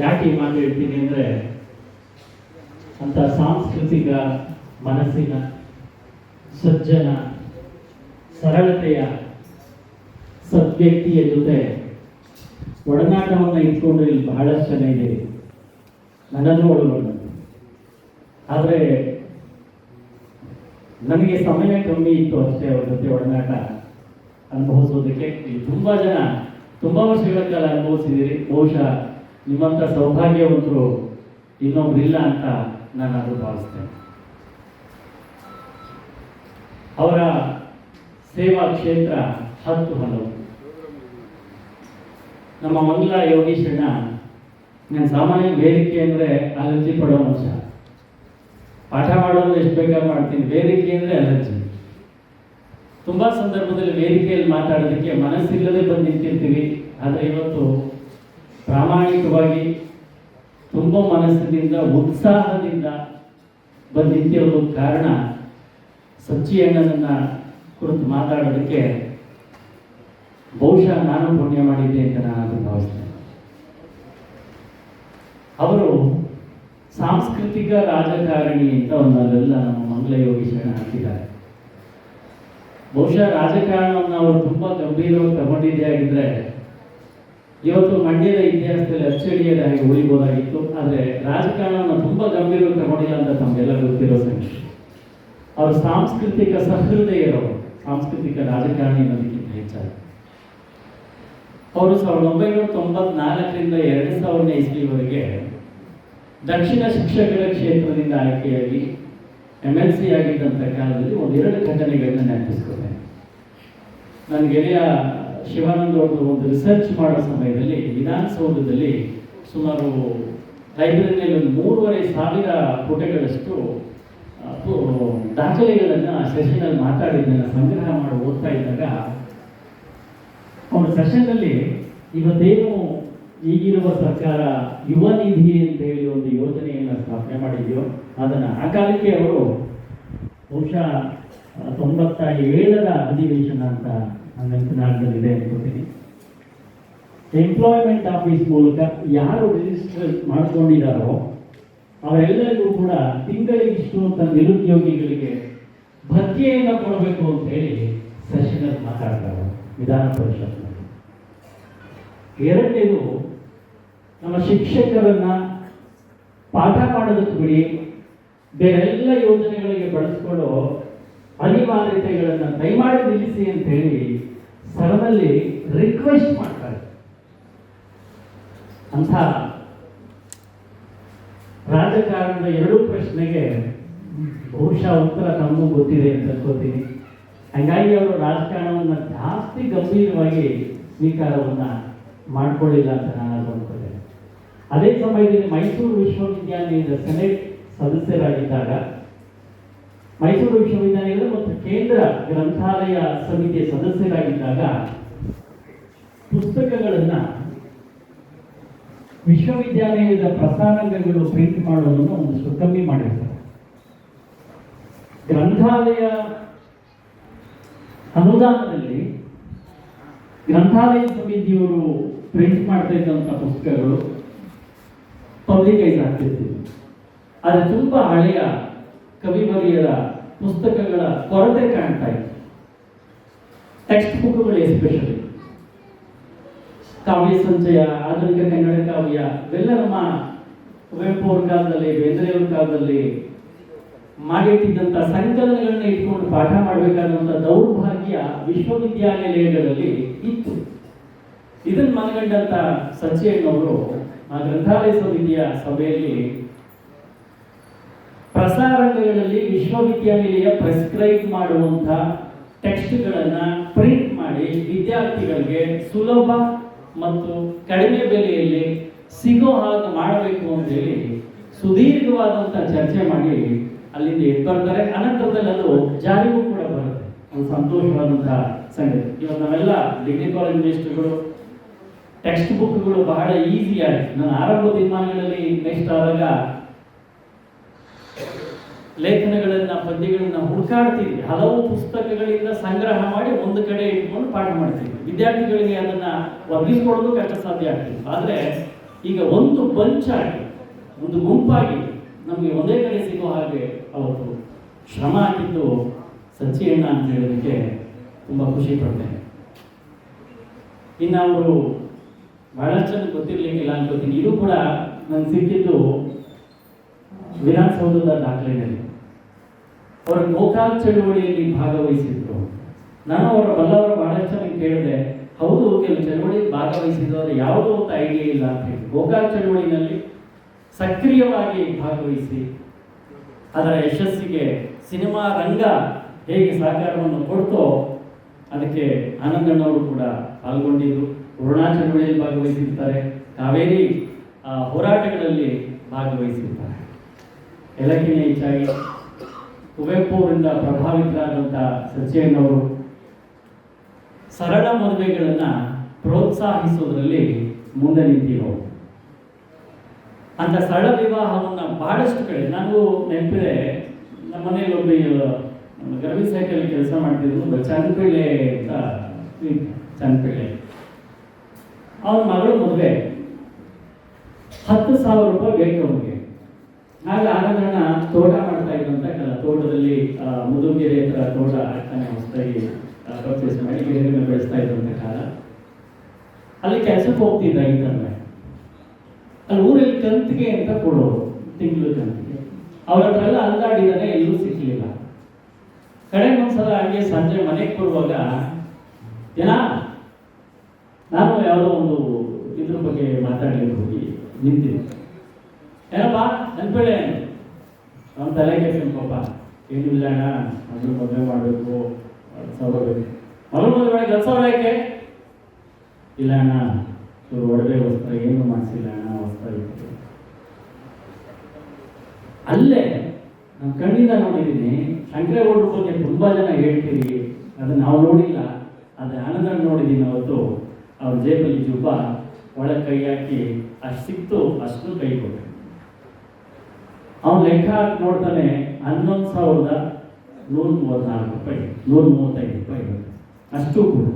ಯಾಕೆ ಈ ಮಾತು ಹೇಳ್ತೀನಿ ಅಂದರೆ ಅಂತ ಸಾಂಸ್ಕೃತಿಕ ಮನಸ್ಸಿನ ಸಜ್ಜನ ಸರಳತೆಯ ಸದ್ವ್ಯಕ್ತಿಯ ಜೊತೆ ಒಡನಾಟವನ್ನು ಇಟ್ಕೊಂಡು ಇಲ್ಲಿ ಬಹಳಷ್ಟು ಜನ ಇದೆ ನನ್ನನ್ನು ಒಳಗೊಂಡು ಆದರೆ ನನಗೆ ಸಮಯ ಕಮ್ಮಿ ಇತ್ತು ಅಷ್ಟೇ ಅವ್ರ ಜೊತೆ ಒಡನಾಟ ಅನುಭವಿಸೋದಕ್ಕೆ. ತುಂಬ ಜನ, ತುಂಬಾ ವರ್ಷಗಳ ಕಾಲ ಅನುಭವಿಸಿದಿರಿ ಬಹುಶಃ ನಿಮ್ಮಂಥ ಸೌಭಾಗ್ಯವಂತರು ಇನ್ನೊಬ್ಬರಿಲ್ಲ ಅಂತ ನಾನು ಅದು ಭಾವಿಸ್ತೇನೆ. ಅವರ ಸೇವಾ ಕ್ಷೇತ್ರ ಹತ್ತು ಹಲವು. ನಮ್ಮ ಮಂಗಲ ಯೋಗೀಶಣ್ಣ ನಾನು ಸಾಮಾನ್ಯ ವೇದಿಕೆ ಅಂದರೆ ಅಲರ್ಜಿ ಪಡೋ ಅಂಶ ಪಾಠ ಮಾಡೋದು ಎಷ್ಟು ಬೇಗ ಮಾಡ್ತೀನಿ, ವೇದಿಕೆ ಅಂದರೆ ಅಲರ್ಜಿ. ತುಂಬ ಸಂದರ್ಭದಲ್ಲಿ ವೇದಿಕೆಯಲ್ಲಿ ಮಾತಾಡೋದಕ್ಕೆ ಮನಸ್ಸಿಲ್ಲದೆ ಬಂದು ನಿಂತಿರ್ತೀವಿ, ಆದರೆ ಇವತ್ತು ಪ್ರಾಮಾಣಿಕವಾಗಿ ತುಂಬ ಮನಸ್ಸಿನಿಂದ, ಉತ್ಸಾಹದಿಂದ ಬಂದು ನಿಂತಿರೋದು ಕಾರಣ ಸಚ್ಚಿ ಅಣ್ಣನನ್ನ ಕುರಿತು ಮಾತಾಡೋದಕ್ಕೆ ಬಹುಶಃ ನಾನು ಪುಣ್ಯ ಮಾಡಿದ್ದೆ ಅಂತ ನಾನು ಭಾವಿಸ್ತೇನೆ. ಅವರು ಸಾಂಸ್ಕೃತಿಕ ರಾಜಕಾರಣಿ ಅಂತ ಒಂದಲ್ಲೆಲ್ಲ ನಮ್ಮ ಮಂಗಲ ಯೋಗೀಶರಣ ಹಾಕಿದ್ದಾರೆ. ಬಹುಶಃ ರಾಜಕಾರಣವನ್ನು ಅವರು ತುಂಬ ಗಂಭೀರವಾಗಿ ತಗೊಂಡಿದ್ದೇ ಆಗಿದ್ರೆ ಇವತ್ತು ಮಂಡ್ಯದ ಇತಿಹಾಸದಲ್ಲಿ ಅಚ್ಚಳಿಯದಾಗಿ ಉಳಿಬೋದಾಗಿತ್ತು. ಆದರೆ ರಾಜಕಾರಣವನ್ನು ತುಂಬಾ ಗಂಭೀರವಾಗಿ ತಗೊಂಡಿಲ್ಲ ಅಂತ ತಮಗೆಲ್ಲ ಗೊತ್ತಿರೋ ಸಂಖ್ಯೆ ಅವರು ಸಾಂಸ್ಕೃತಿಕ ಸಹೃದಯರವರು ಸಾಂಸ್ಕೃತಿಕ ರಾಜಕಾರಣಿ ಅನ್ನೋದಕ್ಕಿಂತ ಹೆಚ್ಚಾಗಿ. ಅವರು ಸಾವಿರದ ಒಂಬೈನೂರ ತೊಂಬತ್ನಾಲ್ಕರಿಂದ ಎರಡು ಸಾವಿರನೇ ಇಸ್ವಿವರೆಗೆ ದಕ್ಷಿಣ ಶಿಕ್ಷಕರ ಕ್ಷೇತ್ರದಿಂದ ಆಯ್ಕೆಯಾಗಿ ಎಂ ಎಲ್ ಸಿ ಆಗಿದ್ದಂಥ ಕಾಲದಲ್ಲಿ ಒಂದೆರಡು ಘಟನೆಗಳನ್ನ ನೆನಪಿಸ್ಕೊತೇನೆ ನನ್ನ ಗೆಳೆಯ ಶಿವಾನಂದ ಅವರು ಒಂದು ರಿಸರ್ಚ್ ಮಾಡೋ ಸಮಯದಲ್ಲಿ, ವಿಧಾನಸೌಧದಲ್ಲಿ ಸುಮಾರು ಲೈಬ್ರರಿಯಲ್ಲಿ ಒಂದು ಮೂರುವರೆ ಸಾವಿರ ಪುಟಗಳಷ್ಟು ದಾಖಲೆಗಳನ್ನು ಸೆಷನಲ್ಲಿ ಮಾತಾಡಿದ್ದನ್ನು ಸಂಗ್ರಹ ಮಾಡಿ ಓದ್ತಾ ಇದ್ದಾಗ ಅವರ ಸೆಷನ್ನಲ್ಲಿ ಇವತ್ತೇನು ಈಗಿರುವ ಸರ್ಕಾರ ಯುವ ನಿಧಿ ಅಂತ ಹೇಳಿ ಒಂದು ಯೋಜನೆಯನ್ನು ಸ್ಥಾಪನೆ ಮಾಡಿದೆಯೋ, ಅದನ್ನು ಆ ಕಾಲಕ್ಕೆ ಅವರು ಬಹುಶಃ ತೊಂಬತ್ತ ಏಳರ ಅಧಿವೇಶನ ಅಂತ ನೆನಪಿನಾಗದಲ್ಲಿದೆ ಅನ್ಕೋತೀನಿ ಎಂಪ್ಲಾಯ್ಮೆಂಟ್ ಆಫೀಸ್ ಮೂಲಕ ಯಾರು ರಿಜಿಸ್ಟರ್ ಮಾಡಿಕೊಂಡಿದ್ದಾರೋ ಅವರೆಲ್ಲರಿಗೂ ಕೂಡ ತಿಂಗಳಿಗೆ ಇಷ್ಟು ಅಂತ ನಿರುದ್ಯೋಗಿಗಳಿಗೆ ಭತ್ಯೆಯನ್ನು ಕೊಡಬೇಕು ಅಂತ ಹೇಳಿ ಸೆಷನಲ್ಲಿ ಮಾತಾಡ್ತಾರೆ. ವಿಧಾನ ಪರಿಷತ್ನಲ್ಲಿ. ಎರಡನೇದು, ನಮ್ಮ ಶಿಕ್ಷಕರನ್ನ ಪಾಠ ಮಾಡೋದಕ್ಕೆ ಬಿಡಿ. ಬೇರೆಲ್ಲ ಯೋಜನೆಗಳಿಗೆ ಬಳಸ್ಕೊಳ್ಳೋ ಅನಿವಾರ್ಯತೆಗಳನ್ನು ದಯಮಾಡಿ ನಿಲ್ಲಿಸಿ ಅಂತ ಹೇಳಿ ಸಭೆಯಲ್ಲಿ ರಿಕ್ವೆಸ್ಟ್ ಮಾಡ್ತಾರೆ. ಅಂಥ ರಾಜಕಾರಣದ ಎರಡೂ ಪ್ರಶ್ನೆಗೆ ಬಹುಶಃ ಉತ್ತರ ತಮ್ಮ ಗೊತ್ತಿದೆ ಅಂತ ಅನ್ಕೋತೀನಿ. ಹಾಗಾಗಿ ಅವರು ರಾಜಕಾರಣವನ್ನು ಜಾಸ್ತಿ ಗಂಭೀರವಾಗಿ ಸ್ವೀಕಾರವನ್ನು ಮಾಡಿಕೊಳ್ಳಿಲ್ಲ ಅಂತ ನಾನು ಅನ್ಕೊಂಡಿದ್ದೇನೆ ಅದೇ ಸಮಯದಲ್ಲಿ ಮೈಸೂರು ವಿಶ್ವವಿದ್ಯಾಲಯದ ಸೆನೆಟ್ ಸದಸ್ಯರಾಗಿದ್ದಾಗ ಮೈಸೂರು ವಿಶ್ವವಿದ್ಯಾಲಯದ ಮತ್ತು ಕೇಂದ್ರ ಗ್ರಂಥಾಲಯ ಸಮಿತಿಯ ಸದಸ್ಯರಾಗಿದ್ದಾಗ ಪುಸ್ತಕಗಳನ್ನ ವಿಶ್ವವಿದ್ಯಾಲಯದ ಪ್ರಸಾರಾಂಗಗಳು ಪ್ರಿಂಟ್ ಮಾಡುವುದನ್ನು ಒಂದಷ್ಟು ಕಮ್ಮಿ ಮಾಡಿರ್ತಾರೆ ಗ್ರಂಥಾಲಯ ಅನುದಾನದಲ್ಲಿ ಗ್ರಂಥಾಲಯ ಸಮಿತಿಯವರು ಪ್ರಿಂಟ್ ಮಾಡ್ತಾ ಇದ್ದಂಥ ಪುಸ್ತಕಗಳು ಪಬ್ಲಿಕೈಸ್ ಆಗ್ತಿರ್ತಿದ್ವು ಆದರೆ ತುಂಬ ಹಳೆಯ ಕವಿವರಿಯರ ಪುಸ್ತಕಗಳ ಕೊರತೆ ಕಾಣ್ತಾ ಇತ್ತು ಟೆಕ್ಸ್ಟ್ ಬುಕ್ಗಳು ಎಸ್ಪೆಷಲಿ ಕಾವ್ಯ ಸಂಚಯ, ಆಧುನಿಕ ಕನ್ನಡ ಕಾವ್ಯ, ಇವೆಲ್ಲ ನಮ್ಮ ಕುವೆಂಪು ಅವ್ರ ಕಾಲದಲ್ಲಿ ಬೇಂದ್ರೆಯವ್ರ ಕಾಲದಲ್ಲಿ ಮಾಡಿಟ್ಟಿದ್ದಂಥ ಸಂಕಲನಗಳನ್ನ ಇಟ್ಕೊಂಡು ಪಾಠ ಮಾಡಬೇಕಾದಂಥ ದೌರ್ಭಾಗ್ಯ ವಿಶ್ವವಿದ್ಯಾನಿಲಯಗಳಲ್ಲಿ ಇತ್ತು. ಇದನ್ನು ಮನಗಂಡಂತ ಸಚಿಯಣ್ಣವರು ಆ ಗ್ರಂಥಾಲಯ ಸಮಿತಿಯ ಸಭೆಯಲ್ಲಿ ಪ್ರಸಾರಾಂಗಗಳಲ್ಲಿ ವಿಶ್ವವಿದ್ಯಾನಿಲಯ ಪ್ರೆಸ್ಕ್ರೈಬ್ ಮಾಡುವಂಥ ಟೆಕ್ಸ್ಟ್ಗಳನ್ನು ಪ್ರಿಂಟ್ ಮಾಡಿ ವಿದ್ಯಾರ್ಥಿಗಳಿಗೆ ಸುಲಭ ಮತ್ತು ಕಡಿಮೆ ಬೆಲೆಯಲ್ಲಿ ಸಿಗೋ ಹಾಗೆ ಮಾಡಬೇಕು ಅಂತೇಳಿ ಸುದೀರ್ಘವಾದಂಥ ಚರ್ಚೆ ಮಾಡಿ ಅಲ್ಲಿಂದ ಎದ್ದು ಬರ್ತಾರೆ. ಅನಂತರದಲ್ಲಿ ಅದು ಜಾರಿಗೂ ಕೂಡ ಬರುತ್ತೆ. ಒಂದು ಸಂತೋಷವಾದಂತಹ ಸಂಗತಿ. ಇವಾಗ ನಾವೆಲ್ಲ ಡಿಗ್ರಿ ಕಾಲೇಜ್ ಮೇಸ್ಟ್ರುಗಳು ಟೆಕ್ಸ್ಟ್ ಬುಕ್ಗಳು ಬಹಳ ಈಸಿಯಾಗಿ, ನಾನು ಆರಂಭ ದಿನಗಳಲ್ಲಿ ನೆಕ್ಸ್ಟ್ ಆದಾಗ ಲೇಖನಗಳನ್ನ ಪದ್ಯಗಳನ್ನು ಹುಡುಕಾಡ್ತೀವಿ. ಹಲವು ಪುಸ್ತಕಗಳಿಂದ ಸಂಗ್ರಹ ಮಾಡಿ ಒಂದು ಕಡೆ ಇಟ್ಕೊಂಡು ಪಾಠ ಮಾಡ್ತೀವಿ. ವಿದ್ಯಾರ್ಥಿಗಳಿಗೆ ಅದನ್ನ ಒದಗಿಸ್ಕೊಳ್ಳೋದು ಕಷ್ಟ ಸಾಧ್ಯ ಆಗ್ತಿತ್ತು ಆದ್ರೆ ಈಗ ಒಂದು ಬಂಚಾಗಿ ಒಂದು ಗುಂಪಾಗಿ ನಮಗೆ ಒಂದೇ ಕಡೆ ಸಿಗೋ ಹಾಗೆ ಅವತ್ತು ಶ್ರಮ ಹಾಕಿದ್ದು ಸಚಿಯಣ್ಣ ಅಂತ ಹೇಳೋದಕ್ಕೆ ತುಂಬ ಖುಷಿ ಪಡ್ತೇನೆ. ಇನ್ನು ಅವರು ಬಹಳಷ್ಟು ಅಂತ ಅನ್ಕೋತೀನಿ. ಇದು ಕೂಡ ನಾನು ಸಿಕ್ಕಿದ್ದು ವಿಧಾನಸೌಧದ ದಾಖಲೆಯಲ್ಲಿ. ಅವರ ಗೋಕಾಕ್ ಚಳುವಳಿಯಲ್ಲಿ ಭಾಗವಹಿಸಿದ್ರು. ನಾನು ಅವರ ಬಲ್ಲವರ ಬಹಳಷ್ಟು ಕೇಳಿದೆ, ಹೌದು ಕೆಲವು ಚಳುವಳಿ ಭಾಗವಹಿಸಿದವರು ಯಾವುದೋ ಒಂದು ಐಡಿಯಾ ಇಲ್ಲ ಅಂತ ಹೇಳಿ. ಗೋಕಾಕ್ ಚಳುವಳಿನಲ್ಲಿ ಸಕ್ರಿಯವಾಗಿ ಭಾಗವಹಿಸಿ, ಅದರ ಯಶಸ್ಸಿಗೆ ಸಿನಿಮಾ ರಂಗ ಹೇಗೆ ಸಹಕಾರವನ್ನು ಕೊಡ್ತೋ, ಅದಕ್ಕೆ ಆನಂದಣ್ಣವರು ಕೂಡ ಪಾಲ್ಗೊಂಡಿದ್ರು. ಋಣಾ ಚಳುವಳಿಯಲ್ಲಿ ಭಾಗವಹಿಸಿರ್ತಾರೆ, ಕಾವೇರಿ ಹೋರಾಟಗಳಲ್ಲಿ ಭಾಗವಹಿಸಿರ್ತಾರೆ. ಎಲ್ಲಕ್ಕಿಂತ ಹೆಚ್ಚಾಗಿ. ಕುವೆಂಪು ಅವರಿಂದ ಪ್ರಭಾವಿತರಾದಂಥ ಸಚಿಯಣ್ಣವರು ಸರಳ ಮದುವೆಗಳನ್ನ ಪ್ರೋತ್ಸಾಹಿಸೋದ್ರಲ್ಲಿ ಮುಂದೆ ನಿಂತಿರೋ ಅಂತ ಸರಳ ವಿವಾಹವನ್ನ ಬಹಳಷ್ಟು ಕಡೆ ನಾನು ನೆನಪಿದೆ, ನಮ್ಮ ಮನೆಯಲ್ಲಿ ಒಬ್ಬ ಗರವಿ ಸೈಕಲ್ ಕೆಲಸ ಮಾಡ್ತಿದ್ರು ಚನ್ನಪಿಳ್ಳೆ ಅಂತ ಚನ್ನಪಿಳ್ಳೆ. ಅವನ ಮಗಳು ಮದುವೆ ಹತ್ತು ಸಾವಿರ ರೂಪಾಯಿ ಬೇಕು ಅವನಿಗೆ. ಆಗ ಆನಂದಣ್ಣ ತೋಟ ಮಾಡ್ತಾ ಇದ್ದಂತ ತೋಟದಲ್ಲಿ ಮುದುಗೆರೆ ಹತ್ರ ತೋಟ ಆಗ್ತಾನೆ ಹೊಸದಾಗಿ ಪರ್ಚೇಸ್ ಮಾಡಿ ಗಿಡಗಳನ್ನ ಬೆಳೆಸ್ತಾ ಇದ್ದಂತ ಕಾಲ. ಅಲ್ಲಿ ಕೆಲಸಕ್ಕೆ ಹೋಗ್ತಿದ್ದ ಇದ್ದಂದ್ರೆ ಅಲ್ಲಿ ಊರಲ್ಲಿ ಕಂತಿಗೆ ಅಂತ ಕೊಡೋರು, ತಿಂಗಳು ಕಂತಿಗೆ. ಅವ್ರ ಹತ್ರ ಎಲ್ಲ ಅಲ್ದಾಡಿದಾನೆ ಎಲ್ಲೂ ಸಿಗ್ಲಿಲ್ಲ ಕಡೆಗೆ ಒಂದ್ಸಲ ಹಾಗೆ ಸಂಜೆ ಮನೆಗೆ ಕೊಡುವಾಗ ಜನ, ನಾನು ಯಾವುದೋ ಒಂದು ಇದ್ರ ಬಗ್ಗೆ ಮಾತಾಡಲಿಕ್ಕೆ ಹೋಗಿ ನಿಂತಿದ್ದೆ. ಏನಪ್ಪ? ನೆನ್ಪೇಳೆ ನಮ್ಮ ತಲೆಗೆ ಕೆಡ್ಸ್ಕೊಂಡ್ ಏನು ಇಲ್ಲ ಅಣ್ಣ ಮಗಳು ಮದುವೆ ಮಾಡಬೇಕು. ಸಾವಿರ ಬೇಕು. ಮಗಳು ಮದುವೆ ಮಾಡಿ ಯಾಕೆ? ಇಲ್ಲ ಅಣ್ಣ, ಇವ್ರು ಒಡವೆ ವಸ್ತ್ರ ಏನು ಮಾಡಿಸಿಲ್ಲ ಅಣ್ಣ, ವಸ್ತ್ರ ಇತ್ತು ಅಲ್ಲೇ ನಮ್ಮ ಕಣ್ಣಿಂದ ನೋಡಿದ್ದೀನಿ, ಶಂಕರೇಗೌಡರ ಬಗ್ಗೆ ತುಂಬ ಜನ ಹೇಳ್ತೀರಿ ಅದನ್ನ ನಾವು ನೋಡಿಲ್ಲ. ಅದು ಆನಂದ ನೋಡಿದ್ದೀನಿ ಅವತ್ತು. ಅವ್ರ ಜೇಬಲ್ಲಿ ಜುಬ್ಬ ಒಳಗೆ ಕೈ ಹಾಕಿ, ಅಷ್ಟು ಸಿಕ್ತು, ಅಷ್ಟು ಕೈ ಕೊಟ್ಟೆ. ಅವನು ಲೆಕ್ಕ ಹಾಕಿ ನೋಡ್ತಾನೆ ಹನ್ನೊಂದು ಸಾವಿರದ ನೂರ ಮೂವತ್ನಾಲ್ಕು ರೂಪಾಯಿ ನೂರ ಮೂವತ್ತೈದು ರೂಪಾಯಿ. ಅಷ್ಟು ಕೂಡ.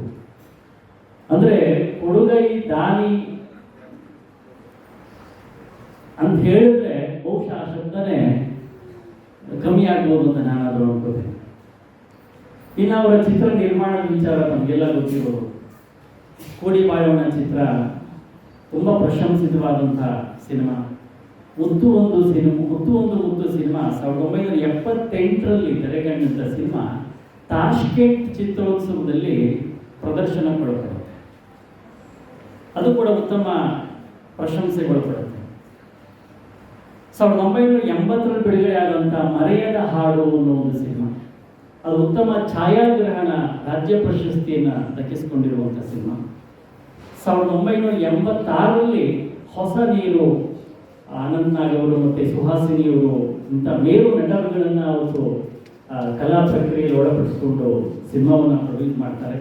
ಅಂದ್ರೆ ಕೊಡುಗೈ ದಾನಿ ಅಂತ ಹೇಳಿದ್ರೆ ಬಹುಶಃ ಆ ಶಬ್ದನೇ ಕಮ್ಮಿ ಆಗ್ಬೋದು ಅಂತ ನಾನಾದ್ರೂ ಅನ್ಕೋತೀನಿ. ಇನ್ನು ಅವರ ಚಿತ್ರ ನಿರ್ಮಾಣದ ವಿಚಾರ ನಮಗೆಲ್ಲ ಗೊತ್ತಿರೋದು. ಕೋಡಿ ಚಿತ್ರ ತುಂಬ ಪ್ರಶಂಸಿತವಾದಂಥ ಸಿನಿಮಾ. ಮುತ್ತು ಒಂದು ಸಿನಿಮಾ ಮುತ್ತು ಒಂದು ಮುತ್ತು ಸಿನಿಮಾ, ಸಾವಿರದ ಒಂಬೈನೂರ ಎಪ್ಪತ್ತೆಂಟರಲ್ಲಿ ತೆರೆಕಂಡಂಥ ಸಿನಿಮಾ ತಾಷ್ಕೆಟ್ ಚಿತ್ರೋತ್ಸವದಲ್ಲಿ ಪ್ರದರ್ಶನ ಪಡ್ಕೊಳ್ಳುತ್ತೆ ಅದು ಕೂಡ ಉತ್ತಮ ಪ್ರಶಂಸೆಗೊಳಪಡುತ್ತೆ. ಸಾವಿರದ ಒಂಬೈನೂರ ಎಂಬತ್ತರಲ್ಲಿ ಬಿಡುಗಡೆಯಾದಂಥ ಮರೆಯದ ಹಾಡು ಅನ್ನೋ ಒಂದು ಸಿನಿಮಾ. ಅದು ಉತ್ತಮ ಛಾಯಾಗ್ರಹಣ, ರಾಜ್ಯ ಪ್ರಶಸ್ತಿಯನ್ನು ದಕ್ಕಿಸಿಕೊಂಡಿರುವಂಥ ಸಿನಿಮಾ. ಸಾವಿರದ ಒಂಬೈನೂರ ಎಂಬತ್ತಾರರಲ್ಲಿ ಹೊಸ ನೀರು ಆನಂದ್ ಅವರು ಮತ್ತು ಸುಹಾಸಿನಿಯವರು ಇಂಥ ಮೇರು ನಟರುಗಳನ್ನು ಅವರು ಕಲಾ ಪ್ರಕ್ರಿಯೆಯಲ್ಲಿ ಒಳಪಡಿಸಿಕೊಂಡು ಸಿನಿಮಾವನ್ನು ಪ್ರೊಡ್ಯೂಸ್ ಮಾಡ್ತಾರೆ.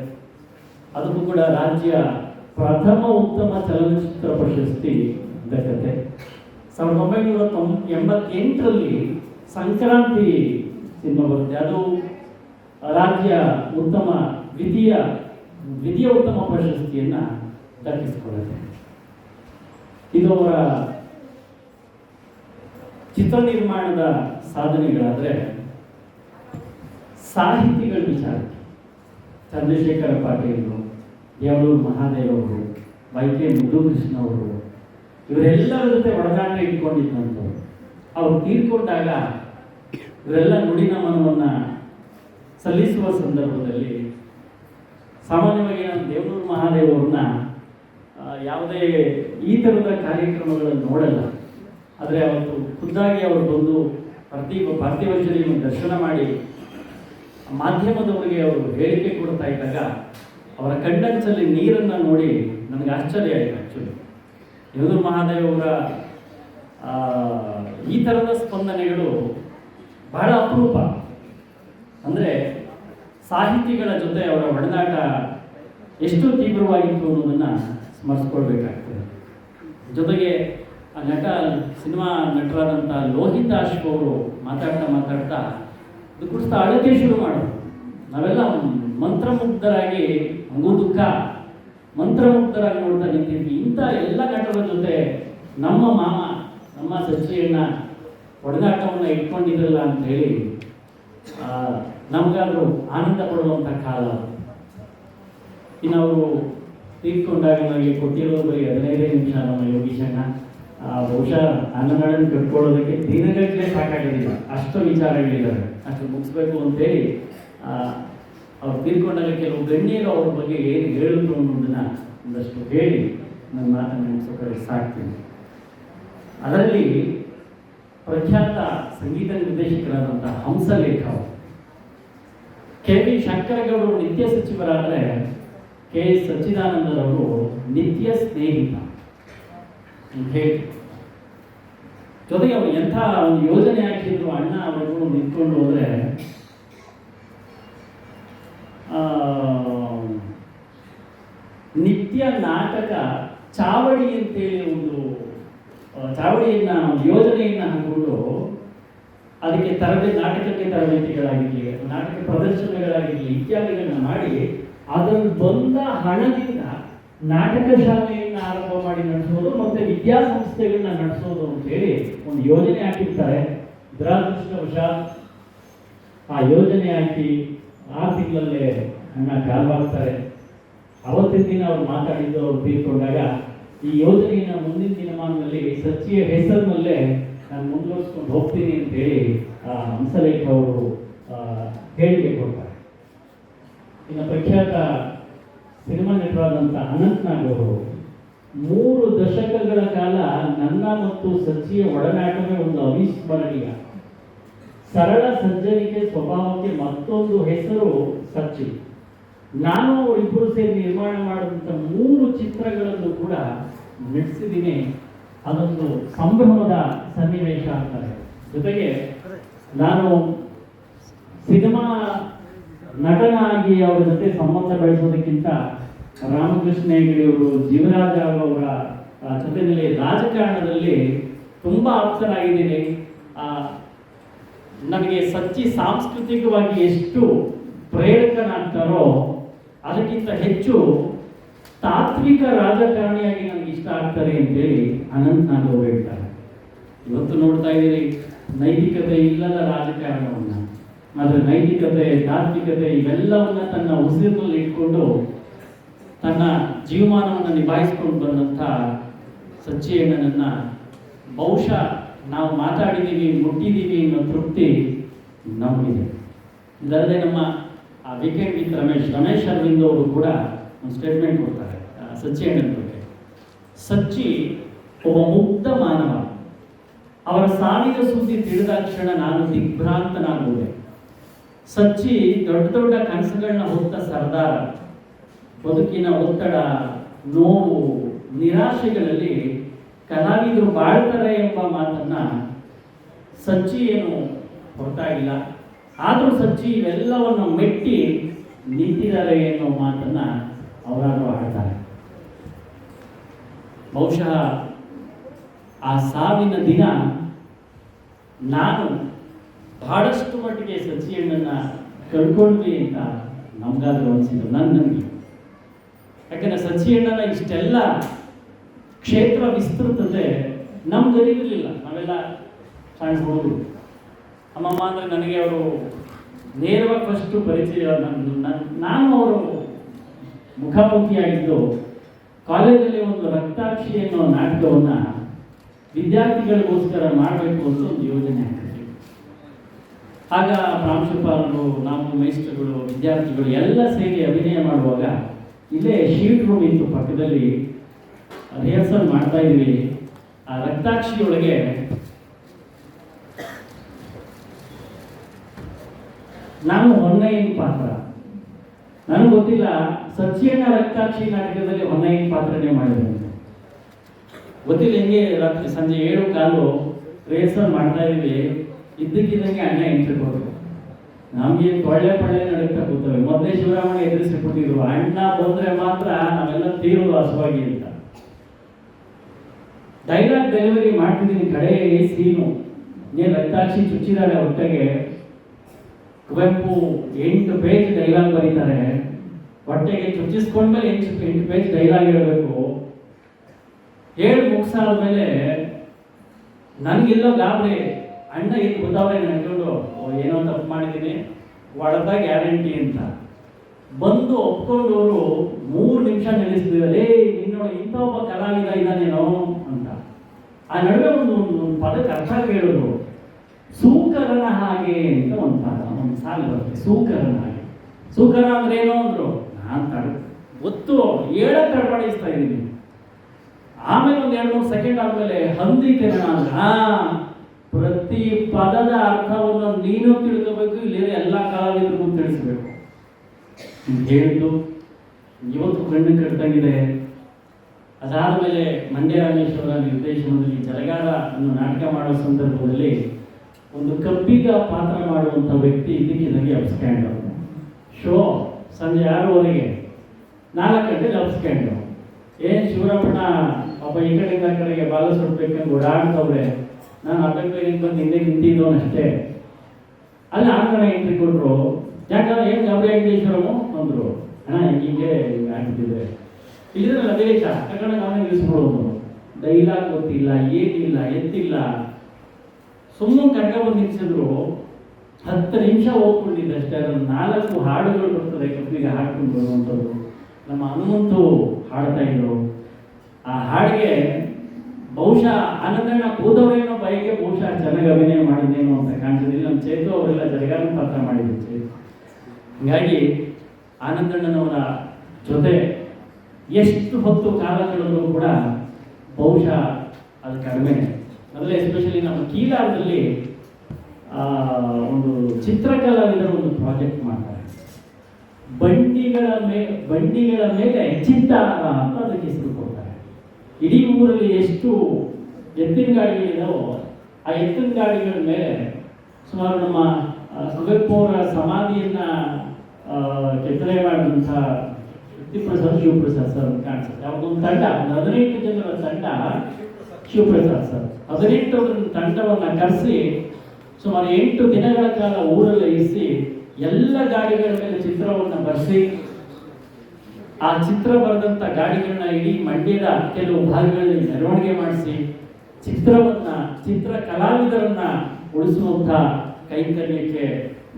ಅದಕ್ಕೂ ಕೂಡ ರಾಜ್ಯ ಪ್ರಥಮ ಉತ್ತಮ ಚಲನಚಿತ್ರ ಪ್ರಶಸ್ತಿ ದಕ್ಕತೆ ಸಾವಿರದ ಒಂಬೈನೂರ ತೊಂ, ಎಂಬತ್ತೆಂಟರಲ್ಲಿ ಸಂಕ್ರಾಂತಿ ಸಿನಿಮಾ ಬರುತ್ತೆ. ಅದು ರಾಜ್ಯ ಉತ್ತಮ, ದ್ವಿತೀಯ ದ್ವಿತೀಯ ಉತ್ತಮ ಪ್ರಶಸ್ತಿಯನ್ನ ದಕ್ಕಿಸಿಕೊಳ್ಳುತ್ತೆ ಇದು ಅವರ ಚಿತ್ರ ನಿರ್ಮಾಣದ ಸಾಧನೆಗಳಾದರೆ ಸಾಹಿತಿಗಳ ವಿಚಾರ. ಚಂದ್ರಶೇಖರ ಪಾಟೀಲರು, ದೇವಳೂರು ಮಹಾದೇವ್ ಅವರು, ವೈ ಕೆ ಮುದ್ದುಕೃಷ್ಣ ಅವರು, ಇವರೆಲ್ಲರ ಜೊತೆ ಒಡನಾಟ ಇಟ್ಕೊಂಡಿದ್ದಂಥವ್ರು. ಅವ್ರು ತೀರ್ಕೊಂಡಾಗ ಇವರೆಲ್ಲ ನುಡಿ ನಮನವನ್ನು ಸಲ್ಲಿಸುವ ಸಂದರ್ಭದಲ್ಲಿ ಸಾಮಾನ್ಯವಾಗಿ ನಾನು ದೇವನೂರು ಮಹಾದೇವ್ ಅವ್ರನ್ನ ಯಾವುದೇ ಈ ಥರದ ಕಾರ್ಯಕ್ರಮಗಳನ್ನು ನೋಡಲ್ಲ. ಆದರೆ ಅವತ್ತು ಖುದ್ದಾಗಿ ಅವರು ಬಂದು ಪಾರ್ಥಿವ ಪಾರ್ಥಿವ ದರ್ಶನ ಮಾಡಿ ಮಾಧ್ಯಮದವರಿಗೆ ಅವರು ಹೇಳಿಕೆ ಕೊಡ್ತಾ ಇದ್ದಾಗ ಅವರ ಕಣ್ಣಂಚಲ್ಲಿ ನೀರನ್ನು ನೋಡಿ ನನಗೆ ಆಶ್ಚರ್ಯ ಆಯಿತು ಆ್ಯಕ್ಚುಲಿ ಯದುರು ಮಹಾದೇವರ ಈ ಥರದ ಸ್ಪಂದನೆಗಳು ಬಹಳ ಅಪರೂಪ. ಅಂದರೆ ಸಾಹಿತಿಗಳ ಜೊತೆ ಅವರ ಒಡನಾಟ ಎಷ್ಟು ತೀವ್ರವಾಗಿತ್ತು ಅನ್ನೋದನ್ನು ಸ್ಮರಿಸ್ಕೊಳ್ಬೇಕಾಗ್ತದೆ. ಜೊತೆಗೆ ಆ ನಟ, ಸಿನಿಮಾ ನಟರಾದಂಥ ಲೋಹಿತಾಶ್ವ ಅವರು ಮಾತಾಡ್ತಾ ಮಾತಾಡ್ತಾ ಇದು ಕುಡಿಸ್ತಾ ಅಳಕ್ಕೆ ಶುರು ಮಾಡೋದು ನಾವೆಲ್ಲ ಮಂತ್ರಮುಗ್ಧರಾಗಿ ಹಂಗೂ ದುಃಖ. ಮಂತ್ರಮುಗ್ಧರಾಗಿ ನೋಡ್ತಾ ನಿಂತಿದ್ವಿ. ಇಂಥ ಎಲ್ಲ ನಟರ ಜೊತೆ ನಮ್ಮ ಮಾಮ, ನಮ್ಮ ಸಚಿಯನ್ನ ಒಡನಾಟವನ್ನು ಇಟ್ಕೊಂಡಿದ್ರಲ್ಲ ಅಂತ ಹೇಳಿ ನಮ್ಗಾದ್ರೂ ಆನಂದ ಪಡುವಂಥ ಕಾಲ. ಇನ್ನು ಅವರು ತೀರ್ಕೊಂಡಾಗ ನನಗೆ ಕೊಟ್ಟಿರೋದು ಬರೀ ಹದಿನೈದೇ ನಿಮಿಷ ನಮ್ಮ ಯೋಗೀಶಣ್ಣ. ಬಹುಶಃ ಅನ್ನಗಳನ್ನು ಕಟ್ಕೊಳ್ಳೋದಕ್ಕೆ ದಿನಗಟ್ಟಲೆ ಸಾಕಾಗೋದಿಲ್ಲ ಅಷ್ಟು ವಿಚಾರಗಳಿದ್ದಾವೆ. ಅಷ್ಟು ಮುಗಿಸ್ಬೇಕು ಅಂತೇಳಿ ಆ, ಅವ್ರು ತೀರ್ಕೊಂಡಾಗ ಕೆಲವು ಗಣ್ಯರು ಅವ್ರ ಬಗ್ಗೆ ಏನು ಹೇಳಿದ್ರು ಅನ್ನೋದನ್ನು ಒಂದಷ್ಟು ಹೇಳಿ ನನ್ನ ಮಾತನ್ನು ಮುಗಿಸೋಕೆ ಸಾಕ್ತೀನಿ. ಅದರಲ್ಲಿ ಪ್ರಖ್ಯಾತ ಸಂಗೀತ ನಿರ್ದೇಶಕರಾದಂಥ ಹಂಸಲೇಖ ಕೆ ವಿ ಶಂಕರಗೌಡರು ನಿತ್ಯ ಸಚಿವರಾದರೆ ಕೆ ಎಸ್ ಸಚ್ಚಿದಾನಂದರವರು ನಿತ್ಯ ಸ್ನೇಹಿತ. ಅಂತ ಹೇಳಿ. ಜೊತೆಗೆ ಅವನು ಎಂಥ ಒಂದು ಯೋಜನೆ ಹಾಕಿದ್ರು ಅಣ್ಣ ಅವರು ನಿಂತ್ಕೊಂಡು ಹೋದ್ರೆ ನಿತ್ಯ ನಾಟಕ ಚಾವಡಿ ಅಂತೇಳಿ ಒಂದು ಚಾವಡಿಯನ್ನು, ಒಂದು ಯೋಜನೆಯನ್ನ ಹಾಕೊಂಡು ಅದಕ್ಕೆ ತರಬೇತಿ, ನಾಟಕಕ್ಕೆ ತರಬೇತಿಗಳಾಗಿರಲಿ ನಾಟಕ ಪ್ರದರ್ಶನಗಳಾಗಿರಲಿ ಇತ್ಯಾದಿಗಳನ್ನ ಮಾಡಿ, ಅದನ್ನು ಬಂದ ಹಣದಿಂದ ನಾಟಕ ಶಾಲೆಯನ್ನು ಆರಂಭ ಮಾಡಿ ನಡೆಸೋದು ಮತ್ತೆ ವಿದ್ಯಾಸಂಸ್ಥೆಗಳನ್ನ ನಡೆಸೋದು ಅಂತ ಹೇಳಿ ಒಂದು ಯೋಜನೆ ಹಾಕಿರ್ತಾರೆ. ದುರಾದೃಷ್ಟವಶಾತ್ ಆ ಯೋಜನೆ ಹಾಕಿ ಆ ತಿಂಗಳಲ್ಲೇ ನನ್ನ ಕಾಲ್ವಾಗ್ತಾರೆ ಅವತ್ತಿನ ದಿನ ಅವ್ರು ಮಾತಾಡಿದ್ದು ಅವ್ರು ತೀರ್ಕೊಂಡಾಗ ಈ ಯೋಜನೆಯನ್ನ ಮುಂದಿನ ದಿನಮಾನದಲ್ಲಿ ಸಚಿಯ ಹೆಸರಿನಲ್ಲೇ ನಾನು ಮುಂದುವರಿಸ್ಕೊಂಡು ಹೋಗ್ತೀನಿ ಅಂತ ಹೇಳಿ, ಆ, ಹಂಸಲೇಖ ಅವರು ಹೇಳಿಕೆ ಕೊಡ್ತಾರೆ. ಇನ್ನು ಪ್ರಖ್ಯಾತ ಸಿನಿಮಾ ನಟರಾದಂಥ ಅನಂತನಾಗ್ ಅವರು ಮೂರು ದಶಕಗಳ ಕಾಲ ನನ್ನ ಮತ್ತು ಸಜ್ಜಿಯ ಒಡನಾಟವೇ ಒಂದು ಅವಿಸ್ಮರಣೀಯ. ಸರಳ ಸಜ್ಜನಿಕೆ ಸ್ವಭಾವಕ್ಕೆ ಮತ್ತೊಂದು ಹೆಸರು ಸಚ್ಚಿ. ನಾನು ಇಬ್ಬರು ಸೇರಿ ನಿರ್ಮಾಣ ಮಾಡಿದಂಥ ಮೂರು ಚಿತ್ರಗಳನ್ನು ಕೂಡ ನಡೆಸಿದ್ದೀನಿ ಅದೊಂದು ಸಂಭ್ರಮದ ಸನ್ನಿವೇಶ ಅಂತಾರೆ. ಜೊತೆಗೆ ನಾನು ಸಿನಿಮಾ ನಟನಾಗಿ ಅವರ ಜೊತೆ ಸಂಬಂಧ ಬೆಳೆಸೋದಕ್ಕಿಂತ ರಾಮಕೃಷ್ಣ ಹೆಗಡೆಯವರು ಜೀವರಾಜ ಅವರ ಜೊತೆಯಲ್ಲಿ ರಾಜಕಾರಣದಲ್ಲಿ ತುಂಬ ಆಪ್ತರಾಗಿದ್ದೀನಿ ನನಗೆ ಸಚ್ಚಿ ಸಾಂಸ್ಕೃತಿಕವಾಗಿ ಎಷ್ಟು ಪ್ರೇರಕನಾಗ್ತಾರೋ ಅದಕ್ಕಿಂತ ಹೆಚ್ಚು ತಾತ್ವಿಕ ರಾಜಕಾರಣಿಯಾಗಿ ನನಗೆ ಇಷ್ಟ ಆಗ್ತಾರೆ ಅಂತೇಳಿ ಅನಂತ್ ನಾಗ್ ಹೇಳ್ತಾರೆ. ಇವತ್ತು ನೋಡ್ತಾ ಇದ್ದೀರಿ, ನೈತಿಕತೆ ಇಲ್ಲದ ರಾಜಕಾರಣವನ್ನ. ಆದರೆ ನೈತಿಕತೆ ತಾತ್ವಿಕತೆ ಇವೆಲ್ಲವನ್ನ ತನ್ನ ಉಸಿರಿನಲ್ಲಿ ಇಟ್ಕೊಂಡು ತನ್ನ ಜೀವಮಾನವನ್ನು ನಿಭಾಯಿಸ್ಕೊಂಡು ಬಂದಂಥ ಸಚ್ಚಿಯಣ್ಣನನ್ನ ಬಹುಶಃ ನಾವು ಮಾತಾಡಿದ್ದೀವಿ ಮುಟ್ಟಿದ್ದೀವಿ ಅನ್ನೋ ತೃಪ್ತಿ ನಮಗಿದೆ. ಇದಲ್ಲದೆ ನಮ್ಮ ವೀಕೆಂಡ್ ವಿತ್ ರಮೇಶ್ ರಮೇಶ್ ಅರವಿಂದ್ ಅವರು ಕೂಡ ಒಂದು ಸ್ಟೇಟ್ಮೆಂಟ್ ಕೊಡ್ತಾರೆ ಸಚ್ಚಿಯಣ್ಣನ ಬಗ್ಗೆ. ಸಚ್ಚಿ ಒಬ್ಬ ಮುಗ್ಧ ಮಾನವ. ಅವರ ಸಾವಿನ ಸುದ್ದಿ ತಿಳಿದಾಕ್ಷಣ ನಾನು ದಿಗ್ಭ್ರಾಂತನಾಗುವೆ ಸಚ್ಚಿ ದೊಡ್ಡ ದೊಡ್ಡ ಕನಸುಗಳನ್ನ ಹೊತ್ತ ಸರ್ದಾರ. ಬದುಕಿನ ಒತ್ತಡ, ನೋವು, ನಿರಾಶೆಗಳಲ್ಲಿ ಕಲಾವಿದರು ಬಾಳ್ತಾರೆ ಎಂಬ ಮಾತನ್ನ ಸಚ್ಚಿ ಏನು ಹೊರತಾಗಿಲ್ಲ ಆದರೂ ಸಚ್ಚಿ ಇವೆಲ್ಲವನ್ನು ಮೆಟ್ಟಿ ನಿಂತಿದ್ದಾರೆ ಎನ್ನುವ ಮಾತನ್ನ ಅವರಾದರೂ ಆಡ್ತಾರೆ. ಬಹುಶಃ ಆ ಸಾವಿನ ದಿನ ನಾನು ಬಹಳಷ್ಟು ಮಟ್ಟಿಗೆ ಸಚಿಯಣ್ಣನ ಕಳ್ಕೊಂಡ್ವಿ ಅಂತ ನಮ್ಗಾದ್ರೂ ಅನಿಸಿದ್ದು ನನ್ನ ನನಗೆ ಯಾಕಂದ್ರೆ ಸಚಿಯಣ್ಣನ ಇಷ್ಟೆಲ್ಲ ಕ್ಷೇತ್ರ ವಿಸ್ತೃತತೆ ನಮ್ಗೆ ಅರಿವಿರಲಿಲ್ಲ ನಾವೆಲ್ಲ ಸಣ್ಣ ಹುಡುಗರು ಅಮ್ಮಮ್ಮ ಅಂದರೆ ನನಗೆ ಅವರು ನೇರವಾಗಿ ಫಸ್ಟು ಪರಿಚಯ ನನ್ನ- ನಾನು ಅವರು ಮುಖಾಮುಖಿಯಾಗಿದ್ದು ಕಾಲೇಜಲ್ಲಿ ಒಂದು ರಕ್ತಾಕ್ಷಿ ಅನ್ನೋ ನಾಟಕವನ್ನು ವಿದ್ಯಾರ್ಥಿಗಳಿಗೋಸ್ಕರ ಮಾಡಬೇಕು ಅಂತ ಒಂದು ಯೋಜನೆ. ಆಗ ಪ್ರಾಂಶುಪಾಲರು, ನಾವು ಮೇಸ್ಟರ್ಗಳು ವಿದ್ಯಾರ್ಥಿಗಳು ಎಲ್ಲ ಸೇರಿ ಅಭಿನಯ ಮಾಡುವಾಗ ಇಲ್ಲೇ ಶೀಟ್ ರೂಮ್ ಇತ್ತು ಪಕ್ಕದಲ್ಲಿ. ರಿಹರ್ಸಲ್ ಮಾಡ್ತಾ ಇದ್ವಿ. ಆ ರಕ್ತಾಕ್ಷಿಯೊಳಗೆ ನಾನು ಹೊನ್ನಯ್ಯನ ಪಾತ್ರ. ನನಗೆ ಗೊತ್ತಿಲ್ಲ ಸಚ್ಚಿಯಣ್ಣ ರಕ್ತಾಕ್ಷಿ ನಾಟಕದಲ್ಲಿ ಹೊನ್ನಯ್ಯನ ಪಾತ್ರನೇ ಮಾಡಿದೆ ಗೊತ್ತಿಲ್ಲ, ಹೆಂಗೆ ರಾತ್ರಿ ಸಂಜೆ ಏಳು ಕಾಲು ರಿಹರ್ಸಲ್ ಮಾಡ್ತಾ ಇದೀವಿ. ಇದ್ದಕ್ಕಿದ್ದಂಗೆ ಅಣ್ಣ ಕೊಟ್ಟರು. ನಮಗೆ ಕೊಳ್ಳೆ ಪಳ್ಳೆ ನಡೀತಾ ಕೂತವೆ. ಮೊದಲೇ ಶಿವರಾಮಣ್ಣ ಎದುರಿಸಿಬಿಟ್ಟಿದ್ರು. ಅಣ್ಣ ಬಂದ್ರೆ ಮಾತ್ರ ನಾವೆಲ್ಲ ತೀವ್ರ ಹಸುವಾಗಿ ಅಂತ ಡೈಲಾಗ್ ಡೆಲಿವರಿ ಮಾಡ್ತಿದ್ದೀನಿ ಕಡೆ ಸೀನು. ನೀನು ರಕ್ತಾಕ್ಷಿ ಚುಚ್ಚಿದ್ದಾರೆ ಹೊಟ್ಟೆಗೆ. ಕುವೆಂಪು ಎಂಟು ಪೇಜ್ ಡೈಲಾಗ್ ಬರೀತಾರೆ. ಹೊಟ್ಟೆಗೆ ಚುಚ್ಚಿಸ್ಕೊಂಡ್ಮೇಲೆ ಎಂಟು ಎಂಟು ಪೇಜ್ ಡೈಲಾಗ್ ಹೇಳಬೇಕು. ಹೇಳಿ ಮುಗಿಸಾದ್ಮೇಲೆ, ನನಗೆಲ್ಲೋ ಗಾಬರಿ. ಅಣ್ಣ ಇದು ಗೊತ್ತಾವ್ರೆ ನಡ್ಕೊಂಡು ಏನೋ ತಪ್ಪು ಮಾಡಿದ್ದೀನಿ. ಒಳಗ ಗ್ಯಾರಂಟಿ ಅಂತ. ಬಂದು ಒಪ್ಕೊಂಡವರು ಮೂರು ನಿಮಿಷ ನಿಲ್ಲಿಸ್ತಿದ್ದಾರೆ ಏ ನಿನ್ನೋಡ ಇಂಥ ಒಬ್ಬ ಕಲಾವಿದ ಇದ್ದಾನೇನೋ ಅಂತ. ಆ ನಡುವೆ ಒಂದು ಒಂದು ಪದಕ್ಕೆ ಅರ್ಥ ಕೇಳೋರು ಸೂಕರನ ಹಾಗೆ ಅಂತ ಒಂದು ಪದ, ಒಂದು ಸಾಲು ಬರುತ್ತೆ. ಸೂಕರನ ಹಾಗೆ. ಸೂಕರ ಅಂದ್ರೆ ಏನೋ ಅಂದ್ರು? ನಾನು ತಡ ಗೊತ್ತು, ಹೇಳಕ್ ತಡಬಡಿಸ್ತಾ ಇದ್ದೀನಿ. ಆಮೇಲೆ ಒಂದು ಎರಡು ಮೂರು ಸೆಕೆಂಡ್ ಆದಮೇಲೆ ಹಂದಿ ಕಿರಣ ಅಂದ್ರೆ? ಪ್ರತಿ ಪದದ ಅರ್ಥವನ್ನು ನೀನು ತಿಳ್ಕೋಬೇಕು ಇಲ್ಲಿ ಎಲ್ಲ ಕಲಾವಿದರಿಗೂ ತಿಳಿಸ್ಬೇಕು. ಹೇಳಿದ್ದು ಇವತ್ತು ಕಣ್ಣು ಕಟ್ಟಂಗಿದೆ. ಅದಾದಮೇಲೆ ಮಂಡ್ಯ ರಾಮೇಶ್ವರ ನಿರ್ದೇಶನದಲ್ಲಿ ಜಲಗಾರ ಅನ್ನು ನಾಟಕ ಮಾಡೋ ಸಂದರ್ಭದಲ್ಲಿ ಒಂದು ಕಬ್ಬಿಗ ಪಾತ್ರ ಮಾಡುವಂಥ ವ್ಯಕ್ತಿ ಇದಕ್ಕೆ ನನಗೆ ಅಪ್ಸ್ಕ್ಯಾಂಡ್ ಶೋ ಸಂಜೆ ಆರೂವರೆಗೆ ನಾಲ್ಕು ಗಂಟೆಗೆ ಅಪ್ಸ್ಕ್ಯಾಂಡು ಏನು ಶಿವರಾಮಣ್ಣ ಪಾಪ ಈ ಕಡೆಯಿಂದ ಕಡೆಗೆ ಬಾಲ ಸುಡ್ಬೇಕಂತ ಓಡಾಡ್ತವ್ರೆ. ನಾನು ಅಡ್ಡಕ್ಕೆ ಬಂದು ಹಿಂದೆ ನಿಂತಿದ್ದವನಷ್ಟೇ ಅಲ್ಲಿ ಆ ಕಡೆ ಎಂಟ್ರಿ ಕೊಟ್ಟರು ಯಾಕಂದ್ರೆ ಏನು ಗಾಬರಿ ಆಗಿದೆ ಈಶ್ವರಮ್ಮ? ಅಂದರು ಅಣ್ಣ, ಹೀಗೆ ಹಿಂಗೆ ಆಗ್ತಿದೆ ಅದೇ ದೇಶ ಕಡೆ ನಾನು ನಿಲ್ಲಿಸ್ಕೊಳ್ಳೋದು ಡೈಲಾಗ್ ಗೊತ್ತಿಲ್ಲ, ಏನಿಲ್ಲ, ಎತ್ತಿಲ್ಲ. ಸುಮ್ಮನೆ ಕರ್ಕೊಂಡ್ಬಂದು ನಿಲ್ಸಿದ್ರು. ಹತ್ತು ನಿಮಿಷ ಹೋಗ್ಕೊಂಡಿದ್ದೆ ಅಷ್ಟೇ. ಅದನ್ನು ನಾಲ್ಕು ಹಾಡುಗಳು ಬರ್ತದೆ ಕಬ್ಬಿಗೆ ಹಾಡ್ಕೊಂಡು ಬರುವಂಥದ್ದು ನಮ್ಮ ಹನುಮಂತು ಹಾಡ್ತಾ ಇದ್ರು. ಆ ಹಾಡಿಗೆ ಬಹುಶಃ ಆನಂದಣ್ಣ ಕೂದವರೇನೋ ಬಯಕೆ ಬಹುಶಃ ಚೆನ್ನಾಗಿ ಅಭಿನಯ ಮಾಡಿದ್ದೇನೋ ಅಂತ ಕಾಣಿಸೋದಿಲ್ಲ ನಮ್ಮ ಚೇತು ಅವರೆಲ್ಲ ಜರಗಾನ ಪಾತ್ರ ಮಾಡಿದ್ರು ಚೇತು ಹೀಗಾಗಿ ಆನಂದಣ್ಣನವರ ಜೊತೆ ಎಷ್ಟು ಹೊತ್ತು ಕಾಲ ಕಳೆದರೂ ಕೂಡ ಬಹುಶಃ ಅದು ಕಡಿಮೆ. ಅಂದರೆ ಎಸ್ಪೆಷಲಿ ನಮ್ಮ ಕೀಲಾರದಲ್ಲಿ ಒಂದು ಚಿತ್ರಕಲಾವಿದರ ಒಂದು ಪ್ರಾಜೆಕ್ಟ್ ಮಾಡ್ತಾರೆ. ಬಂಡಿಗಳ ಮೇಲೆ ಬಂಡಿಗಳ ಮೇಲೆ ಚಿತ್ತಾರ ಅಂತ ಅದಕ್ಕೆ ಹೆಸರು. ಇಡೀ ಊರಲ್ಲಿ ಎಷ್ಟು ಎತ್ತಿನ ಗಾಡಿಗಳಿದಾವೋ ಆ ಎತ್ತಿನ ಗಾಡಿಗಳ ಮೇಲೆ ಸುಮಾರು ನಮ್ಮ ಕುವೆಂಪು ಅವರ ಸಮಾಧಿಯನ್ನ ಕೆತ್ತನೆ ಮಾಡಿದಂಥ ಪ್ರಸಾದ್ ಶಿವಪ್ರಸಾದ್ ಸರ್ ಅಂತ ಕಾಣಿಸುತ್ತೆ. ಅವ್ರದ್ದೊಂದು ತಂಡ, ಒಂದು ಹದಿನೆಂಟು ಜನರ ತಂಡ ಶಿವಪ್ರಸಾದ್ ಸರ್. ಹದಿನೆಂಟು ತಂಡವನ್ನು ಕರೆಸಿ ಸುಮಾರು ಎಂಟು ದಿನಗಳ ಕಾಲ ಊರಲ್ಲಿ ಇರಿಸಿ ಎಲ್ಲ ಗಾಡಿಗಳ ಮೇಲೆ ಚಿತ್ರವನ್ನು ಬರೆಸಿ ಆ ಚಿತ್ರ ಬರೆದಂಥ ಗಾಡಿಗಳನ್ನ ಇಡೀ ಮಂಡ್ಯದ ಕೆಲವು ಭಾಗಗಳಲ್ಲಿ ಮೆರವಣಿಗೆ ಮಾಡಿಸಿ ಚಿತ್ರವನ್ನ, ಚಿತ್ರ ಕಲಾವಿದರನ್ನ ಉಳಿಸುವಂಥ ಕೈಂಕರ್ಯಕ್ಕೆ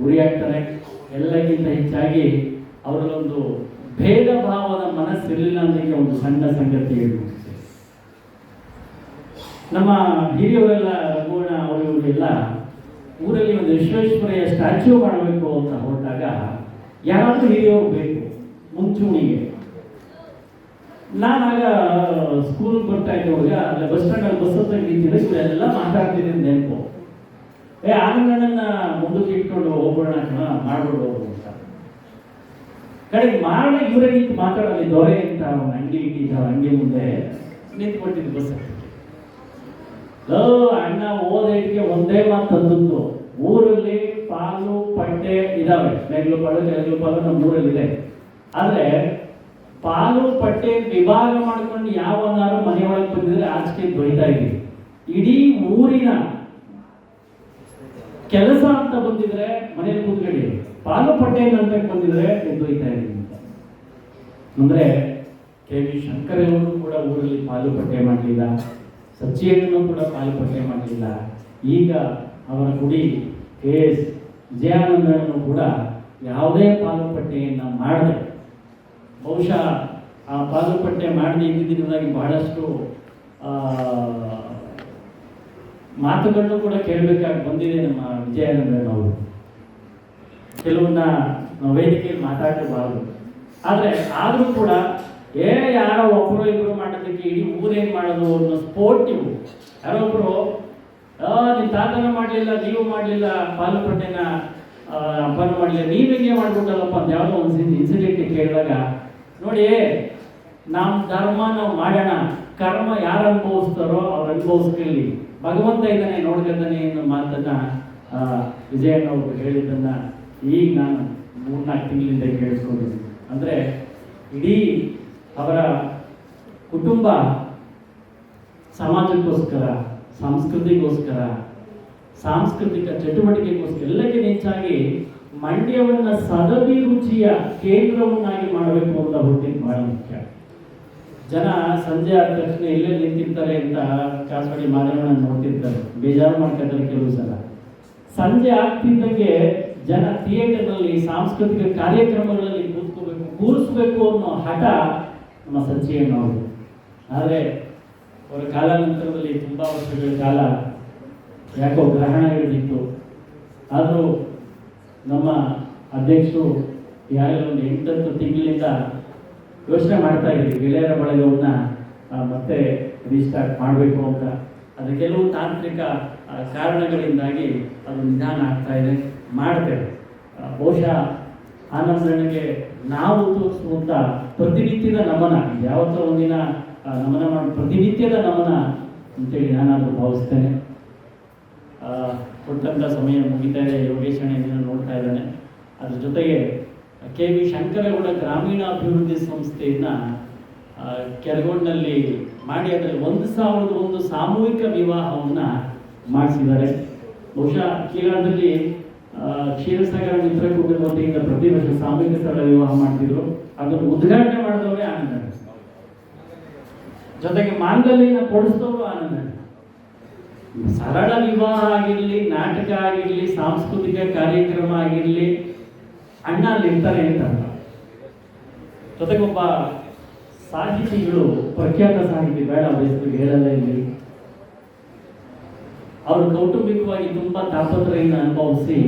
ಗುರಿಯಾಗ್ತಾರೆ. ಎಲ್ಲಕ್ಕಿಂತ ಹೆಚ್ಚಾಗಿ ಅವರಲ್ಲೊಂದು ಭೇದ ಭಾವದ ಮನಸ್ಸಿರಲಿಲ್ಲ ಅನ್ನೋಕ್ಕೆ ಒಂದು ಸಣ್ಣ ಸಂಗತಿ ನಮ್ಮ ಹಿರಿಯವರೆಲ್ಲ ರಘುವಣ ಅವರು ಇವರೆಲ್ಲ ಊರಲ್ಲಿ ಒಂದು ವಿಶ್ವೇಶ್ವರಯ್ಯ ಸ್ಟ್ಯಾಚ್ಯೂ ಮಾಡಬೇಕು ಅಂತ ಹೊರಟಾಗ ಯಾರಾದರೂ ಹಿರಿಯವರು ಬೇಕು, ಮುಂಚೂಣಿಗೆ. ನಾನಾಗ ಸ್ಕೂಲ್ ಬರ್ತಾ ಇದ್ದವಾಗ, ಅಲ್ಲೇ ಬಸ್ ಸ್ಟ್ಯಾಂಡಲ್ಲಿ ಬಸ್ ಹತ್ರ ನಿಂತಿದ್ದೆ ಇವರೆಲ್ಲ ಅಂತ ನೆನಪು ಏ ಆನಂದಣ್ಣನ ಮುಂದಕ್ಕೆ ಇಟ್ಕೊಂಡು ಹೋಗೋಣ ಕಣ ಮಾಡ್ಬಿಡ್ಬೋದು ಅಂತ. ಕಡೆಗೆ ಮಾಡಿ ಇವರೇ ನಿಂತು ಮಾತಾಡಲಿ ದೊರೆ ಅಂತ ಅವನ ಅಂಗಡಿ ಇಟ್ಟಿದ್ದ ಅಂಗಡಿ ಮುಂದೆ ನಿಂತ್ಕೊಟ್ಟಿದ್ದು ಬಸ್. ಲೋ, ಅಣ್ಣ ಓದೈಟ್ಗೆ ಒಂದೇ ಮಾತು ತಂದದ್ದು ಊರಲ್ಲಿ ಪಾಲು ಪಟ್ಟೆ ಇದಾವೆ. ನೆಗ್ಲು ಪಾಲು ನೆಗ್ಲು ಪಾಲು ನಮ್ಮ ಊರಲ್ಲಿ ಇದೆ ಆದ್ರೆ ಪಾಲು ಪಟ್ಟೆ ವಿಭಾಗ ಮಾಡ್ಕೊಂಡು ಯಾವನಾರು ಮನೆಯೊಳಗೆ ಬಂದಿದ್ರೆ ಆಚೆಗೆ ದೊಯ್ತಾ ಇದ್ವಿ. ಇಡೀ ಊರಿನ ಕೆಲಸ ಅಂತ ಬಂದಿದ್ರೆ ಮನೇಲಿ ಕೂತ್ಕೊಳ್ಳಿ. ಪಾಲು ಪಟ್ಟೆ ಅಂತ ಬಂದಿದ್ರೆ ಎದ್ದೊಯ್ತಾ ಇದ್ವಿ. ಅಂತ ಅಂದ್ರೆ ಕೆ ವಿ ಶಂಕರವರು ಕೂಡ ಊರಲ್ಲಿ ಪಾಲು ಪಟ್ಟೆ ಮಾಡಲಿಲ್ಲ. ಸಚ್ಚಿಯನ್ನು ಕೂಡ ಪಾಲು ಪಟ್ಟೆ ಮಾಡಲಿಲ್ಲ. ಈಗ ಅವರ ಗುಡಿ ಕೆ ಎಸ್ ವಿಜಯಾನಂದನನ್ನು ಕೂಡ ಯಾವುದೇ ಪಾಲು ಪಟ್ಟೆಯನ್ನು ಮಾಡದೆ ಬಹುಶಃ ಆ ಪಾಲುಪಟ್ಟೆ ಮಾಡಿದ ಇದ್ದಿದ್ದರಿಂದಾಗಿ ಬಹಳಷ್ಟು ಮಾತುಗಳನ್ನು ಕೂಡ ಕೇಳಬೇಕಾಗಿ ಬಂದಿದೆ ನಮ್ಮ ವಿಜಯಾನಂದನವರು ಕೆಲವನ್ನ ನಾವು ವೇದಿಕೆಯಲ್ಲಿ ಮಾತಾಡಬಾರದು. ಆದರೆ ಆದರೂ ಕೂಡ ಏ ಯಾರೋ ಒಬ್ಬರು ಇಬ್ಬರು ಮಾಡೋದಕ್ಕೆ ಇಡೀ ಊರೇನು ಮಾಡೋದು ಅನ್ನೋ ಸ್ಪೋರ್ಟಿವ್ ಯಾರೋ ಒಬ್ಬರು ನಿಮ್ಮ ತಾತನ ಮಾಡಲಿಲ್ಲ, ನೀವು ಮಾಡಲಿಲ್ಲ ಪಾಲುಪಟ್ಟೆನ ಹಬ್ಬನ ಮಾಡಲಿಲ್ಲ, ನೀವು ಹೆಂಗೆ ಮಾಡ್ಬಿಟ್ಟಲ್ಲಪ್ಪ ಅಂತ ಯಾವುದೋ ಒಂದು ಇನ್ಸಿಡೆಂಟ್ ಕೇಳಿದಾಗ ನೋಡಿ ನಮ್ಮ ಧರ್ಮ ನಾವು ಮಾಡೋಣ ಕರ್ಮ ಯಾರು ಅನುಭವಿಸ್ತಾರೋ ಅವ್ರು ಅನುಭವಿಸ್ಕೊಳ್ಳಿ ಭಗವಂತ ಇದ್ದಾನೆ, ನೋಡ್ಕೊತಾನೆ ಅನ್ನೋ ಮಾತನ್ನ ವಿಜಯಣ್ಣ ಅವರು ಹೇಳಿದ್ದನ್ನ ಈಗ ನಾನು ಮೂರ್ನಾಲ್ಕು ತಿಂಗಳಿಂದ ಕೇಳಿಸ್ಕೊಂಡಿದ್ದೀನಿ ಅಂದರೆ, ಇಡೀ ಅವರ ಕುಟುಂಬ ಸಮಾಜಕ್ಕೋಸ್ಕರ, ಸಂಸ್ಕೃತಿಗೋಸ್ಕರ, ಸಾಂಸ್ಕೃತಿಕ ಚಟುವಟಿಕೆಗೋಸ್ಕರ ಎಲ್ಲಕ್ಕಿಂತ ಹೆಚ್ಚಾಗಿ ಮಂಡ್ಯವನ್ನ ಸದಭಿರುಚಿಯ ಕೇಂದ್ರವನ್ನಾಗಿ ಮಾಡಬೇಕು ಅಂತ ಹೊರಟಿದ್ದು ಬಹಳ ಮುಖ್ಯ. ಜನ ಸಂಜೆ ಆದ ತಕ್ಷಣ ಎಲ್ಲೇ ನಿಂತಿರ್ತಾರೆ ಅಂತ ಕಾಸವಾಡಿ ಮಾಧ್ಯಮ ನೋಡ್ತಿರ್ತಾರೆ. ಬೇಜಾರು ಮಾಡ್ಕೊತಾರೆ ಕೆಲವು ಸಲ ಸಂಜೆ ಆಗ್ತಿದ್ದಂಗೆ ಜನ ಥಿಯೇಟರ್ನಲ್ಲಿ ಸಾಂಸ್ಕೃತಿಕ ಕಾರ್ಯಕ್ರಮಗಳಲ್ಲಿ ಕೂತ್ಕೋಬೇಕು, ಕೂರಿಸ್ಬೇಕು ಅನ್ನೋ ಹಠ ನಮ್ಮ ಸಚ್ಚಿಯಣ್ಣವರು ಆದರೆ ಅವರ ಕಾಲಾನಂತರದಲ್ಲಿ ತುಂಬ ವರ್ಷಗಳ ಕಾಲ ಯಾಕೋ ಗ್ರಹಣ ಹಿಡಿದಿತ್ತು. ಆದರೂ ನಮ್ಮ ಅಧ್ಯಕ್ಷರು ಯಾರು ಒಂದು ಎಂಟತ್ತು ತಿಂಗಳಿಂದ ಯೋಚನೆ ಮಾಡ್ತಾ ಇದ್ದೀವಿ. ಗೆಳೆಯರ ಬಳಗವನ್ನು ಮತ್ತೆ ರಿಸ್ಟಾರ್ಟ್ ಮಾಡಬೇಕು ಅಂತ. ಅದು ಕೆಲವು ತಾಂತ್ರಿಕ ಕಾರಣಗಳಿಂದಾಗಿ ಅದು ನಿಧಾನ ಆಗ್ತಾ ಇದೆ. ಮಾಡ್ತೇವೆ. ಬಹುಶಃ ಆನಂದನಿಗೆ ನಾವು ತೋರಿಸುವಂಥ ಪ್ರತಿನಿತ್ಯದ ನಮನ, ಯಾವತ್ತೋ ಒಂದಿನ ನಮನ ಮಾಡಿ, ಪ್ರತಿನಿತ್ಯದ ನಮನ ಅಂತೇಳಿ ನಾನಾದರೂ ಭಾವಿಸ್ತೇನೆ. ಕೊಟ್ಟಂಥ ಸಮಯ ಮುಗಿತಾ ಇದೆ ಅಣ್ಣ ನೋಡ್ತಾ ಇದ್ದಾನೆ. ಅದ್ರ ಜೊತೆಗೆ ಕೆ ವಿ ಶಂಕರಗೌಡ ಗ್ರಾಮೀಣ ಅಭಿವೃದ್ಧಿ ಸಂಸ್ಥೆಯನ್ನ ಕೆರಗೋಡ್ನಲ್ಲಿ ಮಾಡಿ ಅದರಲ್ಲಿ ಒಂದು ಸಾವಿರದ ಒಂದು ಸಾಮೂಹಿಕ ವಿವಾಹವನ್ನ ಮಾಡಿಸಿದ್ದಾರೆ. ಬಹುಶಃ ಕೇರಳದಲ್ಲಿ ಕ್ಷೀರಸಾಗರ ಮಿತ್ರಕೂಟದ ವತಿಯಿಂದ ಪ್ರತಿ ವರ್ಷ ಸಾಮೂಹಿಕ ಸ್ಥಳ ವಿವಾಹ ಮಾಡ್ತಿದ್ರು. ಅದನ್ನು ಉದ್ಘಾಟನೆ ಮಾಡಿದವರೇ ಆನಂದ ಜೊತೆಗೆ ಮಾಂಗಲ್ಯನ ಕೊಡಿಸಿದವರು ಆನಂದ ಸರಳ ವಿವಾಹ ಆಗಿರಲಿ, ನಾಟಕ ಆಗಿರಲಿ, ಸಾಂಸ್ಕೃತಿಕ ಕಾರ್ಯಕ್ರಮ ಆಗಿರಲಿ, ಅಣ್ಣ ಅಲ್ಲಿ ಇರ್ತಾರೆ ಅಂತ. ಜೊತೆಗೊಬ್ಬ ಸಾಹಿತಿಗಳು ಪ್ರಖ್ಯಾತ ಸಾಹಿತಿ ಬೇಡ ಹೆಸರು ಹೇಳಲ್ಲ ಇಲ್ಲಿ ಅವರು ಕೌಟುಂಬಿಕವಾಗಿ ತುಂಬಾ ತಾಪತ್ರೆಯನ್ನು ಅನುಭವಿಸಿ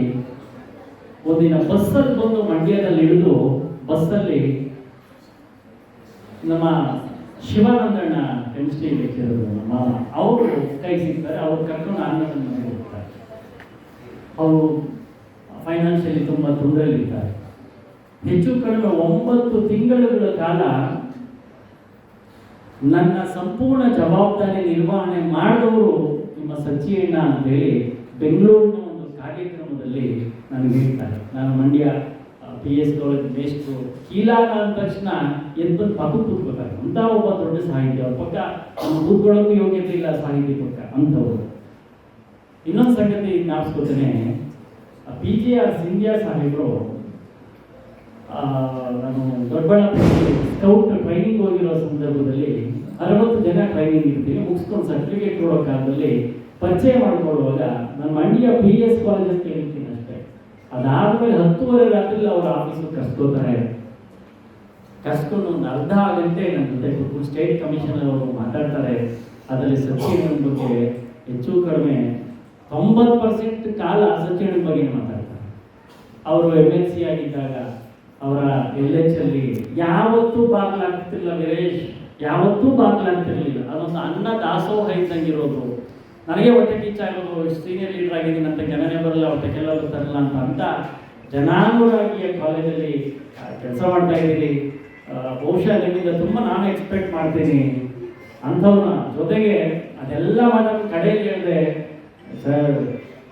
ಒಂದಿನ ಬಸ್ಸಲ್ಲಿ ಬಂದು ಮಂಡ್ಯದಲ್ಲಿ ಇಳಿದು, ಬಸ್ಸಲ್ಲಿ ನಮ್ಮ ಶಿವಾನಂದಣ್ಣ ಕೆಮಿಸ್ಟ್ರಿ ಲೆಕ್ಚರ್ ಅವರು ಕೈ ಸಿಗ್ತಾರೆ ಅವ್ರು ಕರ್ಕೊಂಡು ಆನಂದನ ಮನೆಗೆ ಹೋಗ್ತಾರೆ. ಅವರು ಫೈನಾನ್ಷಿಯಲಿ ತುಂಬ ತೊಂದರೆಯಲ್ಲಿದ್ದಾರೆ ಹೆಚ್ಚು ಕಡಿಮೆ ಒಂಬತ್ತು ತಿಂಗಳುಗಳ ಕಾಲ ನನ್ನ ಸಂಪೂರ್ಣ ಜವಾಬ್ದಾರಿ ನಿರ್ವಹಣೆ ಮಾಡಿದವರು ನಿಮ್ಮ ಸಚ್ಚಿಯಣ್ಣ ಅಂತೇಳಿ ಬೆಂಗಳೂರಿನ ಒಂದು ಕಾರ್ಯಕ್ರಮದಲ್ಲಿ ನನಗೆ ಹೇಳ್ತಾರೆ. ನಾನು ಮಂಡ್ಯ ಪಿ ಎಸ್ ಕಾಲೇಜ್ ಮೇಸ್ಟ್ರು ಕೀಲಾಗ ಅಂದ ತಕ್ಷಣ ಎದ್ದು ಪಕ್ಕ ಕೂತ್ಕೋತಾರೆ ಅಂತ ಒಬ್ಬ ದೊಡ್ಡ ಸಾಹಿತ್ಯ. ಅವ್ರ ಪಕ್ಕ ಕೂತ್ಕೊಳ್ಳೋಕ್ಕೂ ಯೋಗ್ಯತೆ ಇಲ್ಲ ಸಾಹಿತಿ ಪಕ್ಕ ಅಂಥವ್ರು. ಇನ್ನೊಂದು ಸಂಗತಿ ಜ್ಞಾಪಿಸ್ಕೊತೇನೆ ಪಿ ಜಿ ಆರ್ ಸಿಂಧ್ಯಾ ಸಾಹೇಬರು ನಾನು ದೊಡ್ಡಬಳ್ಳಾಪುರದಲ್ಲಿ ಸ್ಕೌಟ್ ಟ್ರೈನಿಂಗ್ ಹೋಗಿರೋ ಸಂದರ್ಭದಲ್ಲಿ ಅರವತ್ತು ಜನ ಟ್ರೈನಿಂಗ್ ಇರ್ತೀನಿ ಮುಗಿಸ್ಕೊಂಡು ಸರ್ಟಿಫಿಕೇಟ್ ಕೊಡೋ ಕಾಲದಲ್ಲಿ ಪರಿಚಯ ಮಾಡಿಕೊಳ್ಳುವಾಗ ನಮ್ಮ ಮಂಡ್ಯ ಪಿ ಎಸ್ ಕಾಲೇಜ್ ಅಂತ ಹೇಳ್ತೀನಿ ಅಷ್ಟೇ ಅದಾದ್ಮೇಲೆ ಹತ್ತುವರೆ ರಾತ್ರಿ ಅವ್ರ ಆಫೀಸ್ ಕರ್ಸ್ಕೋತಾರೆ ಕಸ್ಕೊಂಡು ಒಂದು ಅರ್ಧ ಗಂಟೆ ನನ್ನ ಜೊತೆ ಸ್ಟೇಟ್ ಕಮಿಷನ್ ಅವರು ಮಾತಾಡ್ತಾರೆ. ಅದರಲ್ಲಿ ಸತ್ಯನ ಬಗ್ಗೆ ಹೆಚ್ಚು ಕಡಿಮೆ ತೊಂಬತ್ತು ಪರ್ಸೆಂಟ್ ಕಾಲ ಸತ್ಯನ ಬಗ್ಗೆ ಮಾತಾಡ್ತಾರೆ. ಅವರು ಎಂ ಎಲ್ ಸಿ ಆಗಿದ್ದಾಗ ಅವರ ಎಲ್ ಎಚ್ ಅಲ್ಲಿ ಯಾವತ್ತೂ ಬಾಗ್ಲಾಗ್ತಿರ್ಲಿಲ್ಲ ವೀರೇಶ್, ಯಾವತ್ತೂ ಬಾಗ್ಲಾಗ್ತಿರ್ಲಿಲ್ಲ. ಅದೊಂದು ಅನ್ನ ದಾಸೋಹ ಇದ್ದಂಗಿರೋದು ನನಗೆ ಹೊಟ್ಟೆ ಕಿಚ್ಚಾಗೋದು ಸೀನಿಯರ್ ಲೀಡರ್ ಆಗಿದ್ದೀನಿ ಅಂತ ಜನನೇ ಬರಲ್ಲ ಹೊಟ್ಟೆ ಕೆಲವರು ತರಲ್ಲ ಅಂತ ಅಂತ ಜನಾನುರಾಗಿಯ ಕಾಲೇಜಲ್ಲಿ ಕೆಲಸ ಮಾಡ್ತಾ ಇದ್ದೀರಿ ಬಹುಶಃ ನಿಮ್ಮಿಂದ ತುಂಬ ನಾನು ಎಕ್ಸ್ಪೆಕ್ಟ್ ಮಾಡ್ತೀನಿ. ಅಂಥವ್ನ ಜೊತೆಗೆ ಅದೆಲ್ಲ ಮಾಡೋದು ಕಡೆಯಲ್ಲಿ ಹೇಳಿದೆ ಸರ್,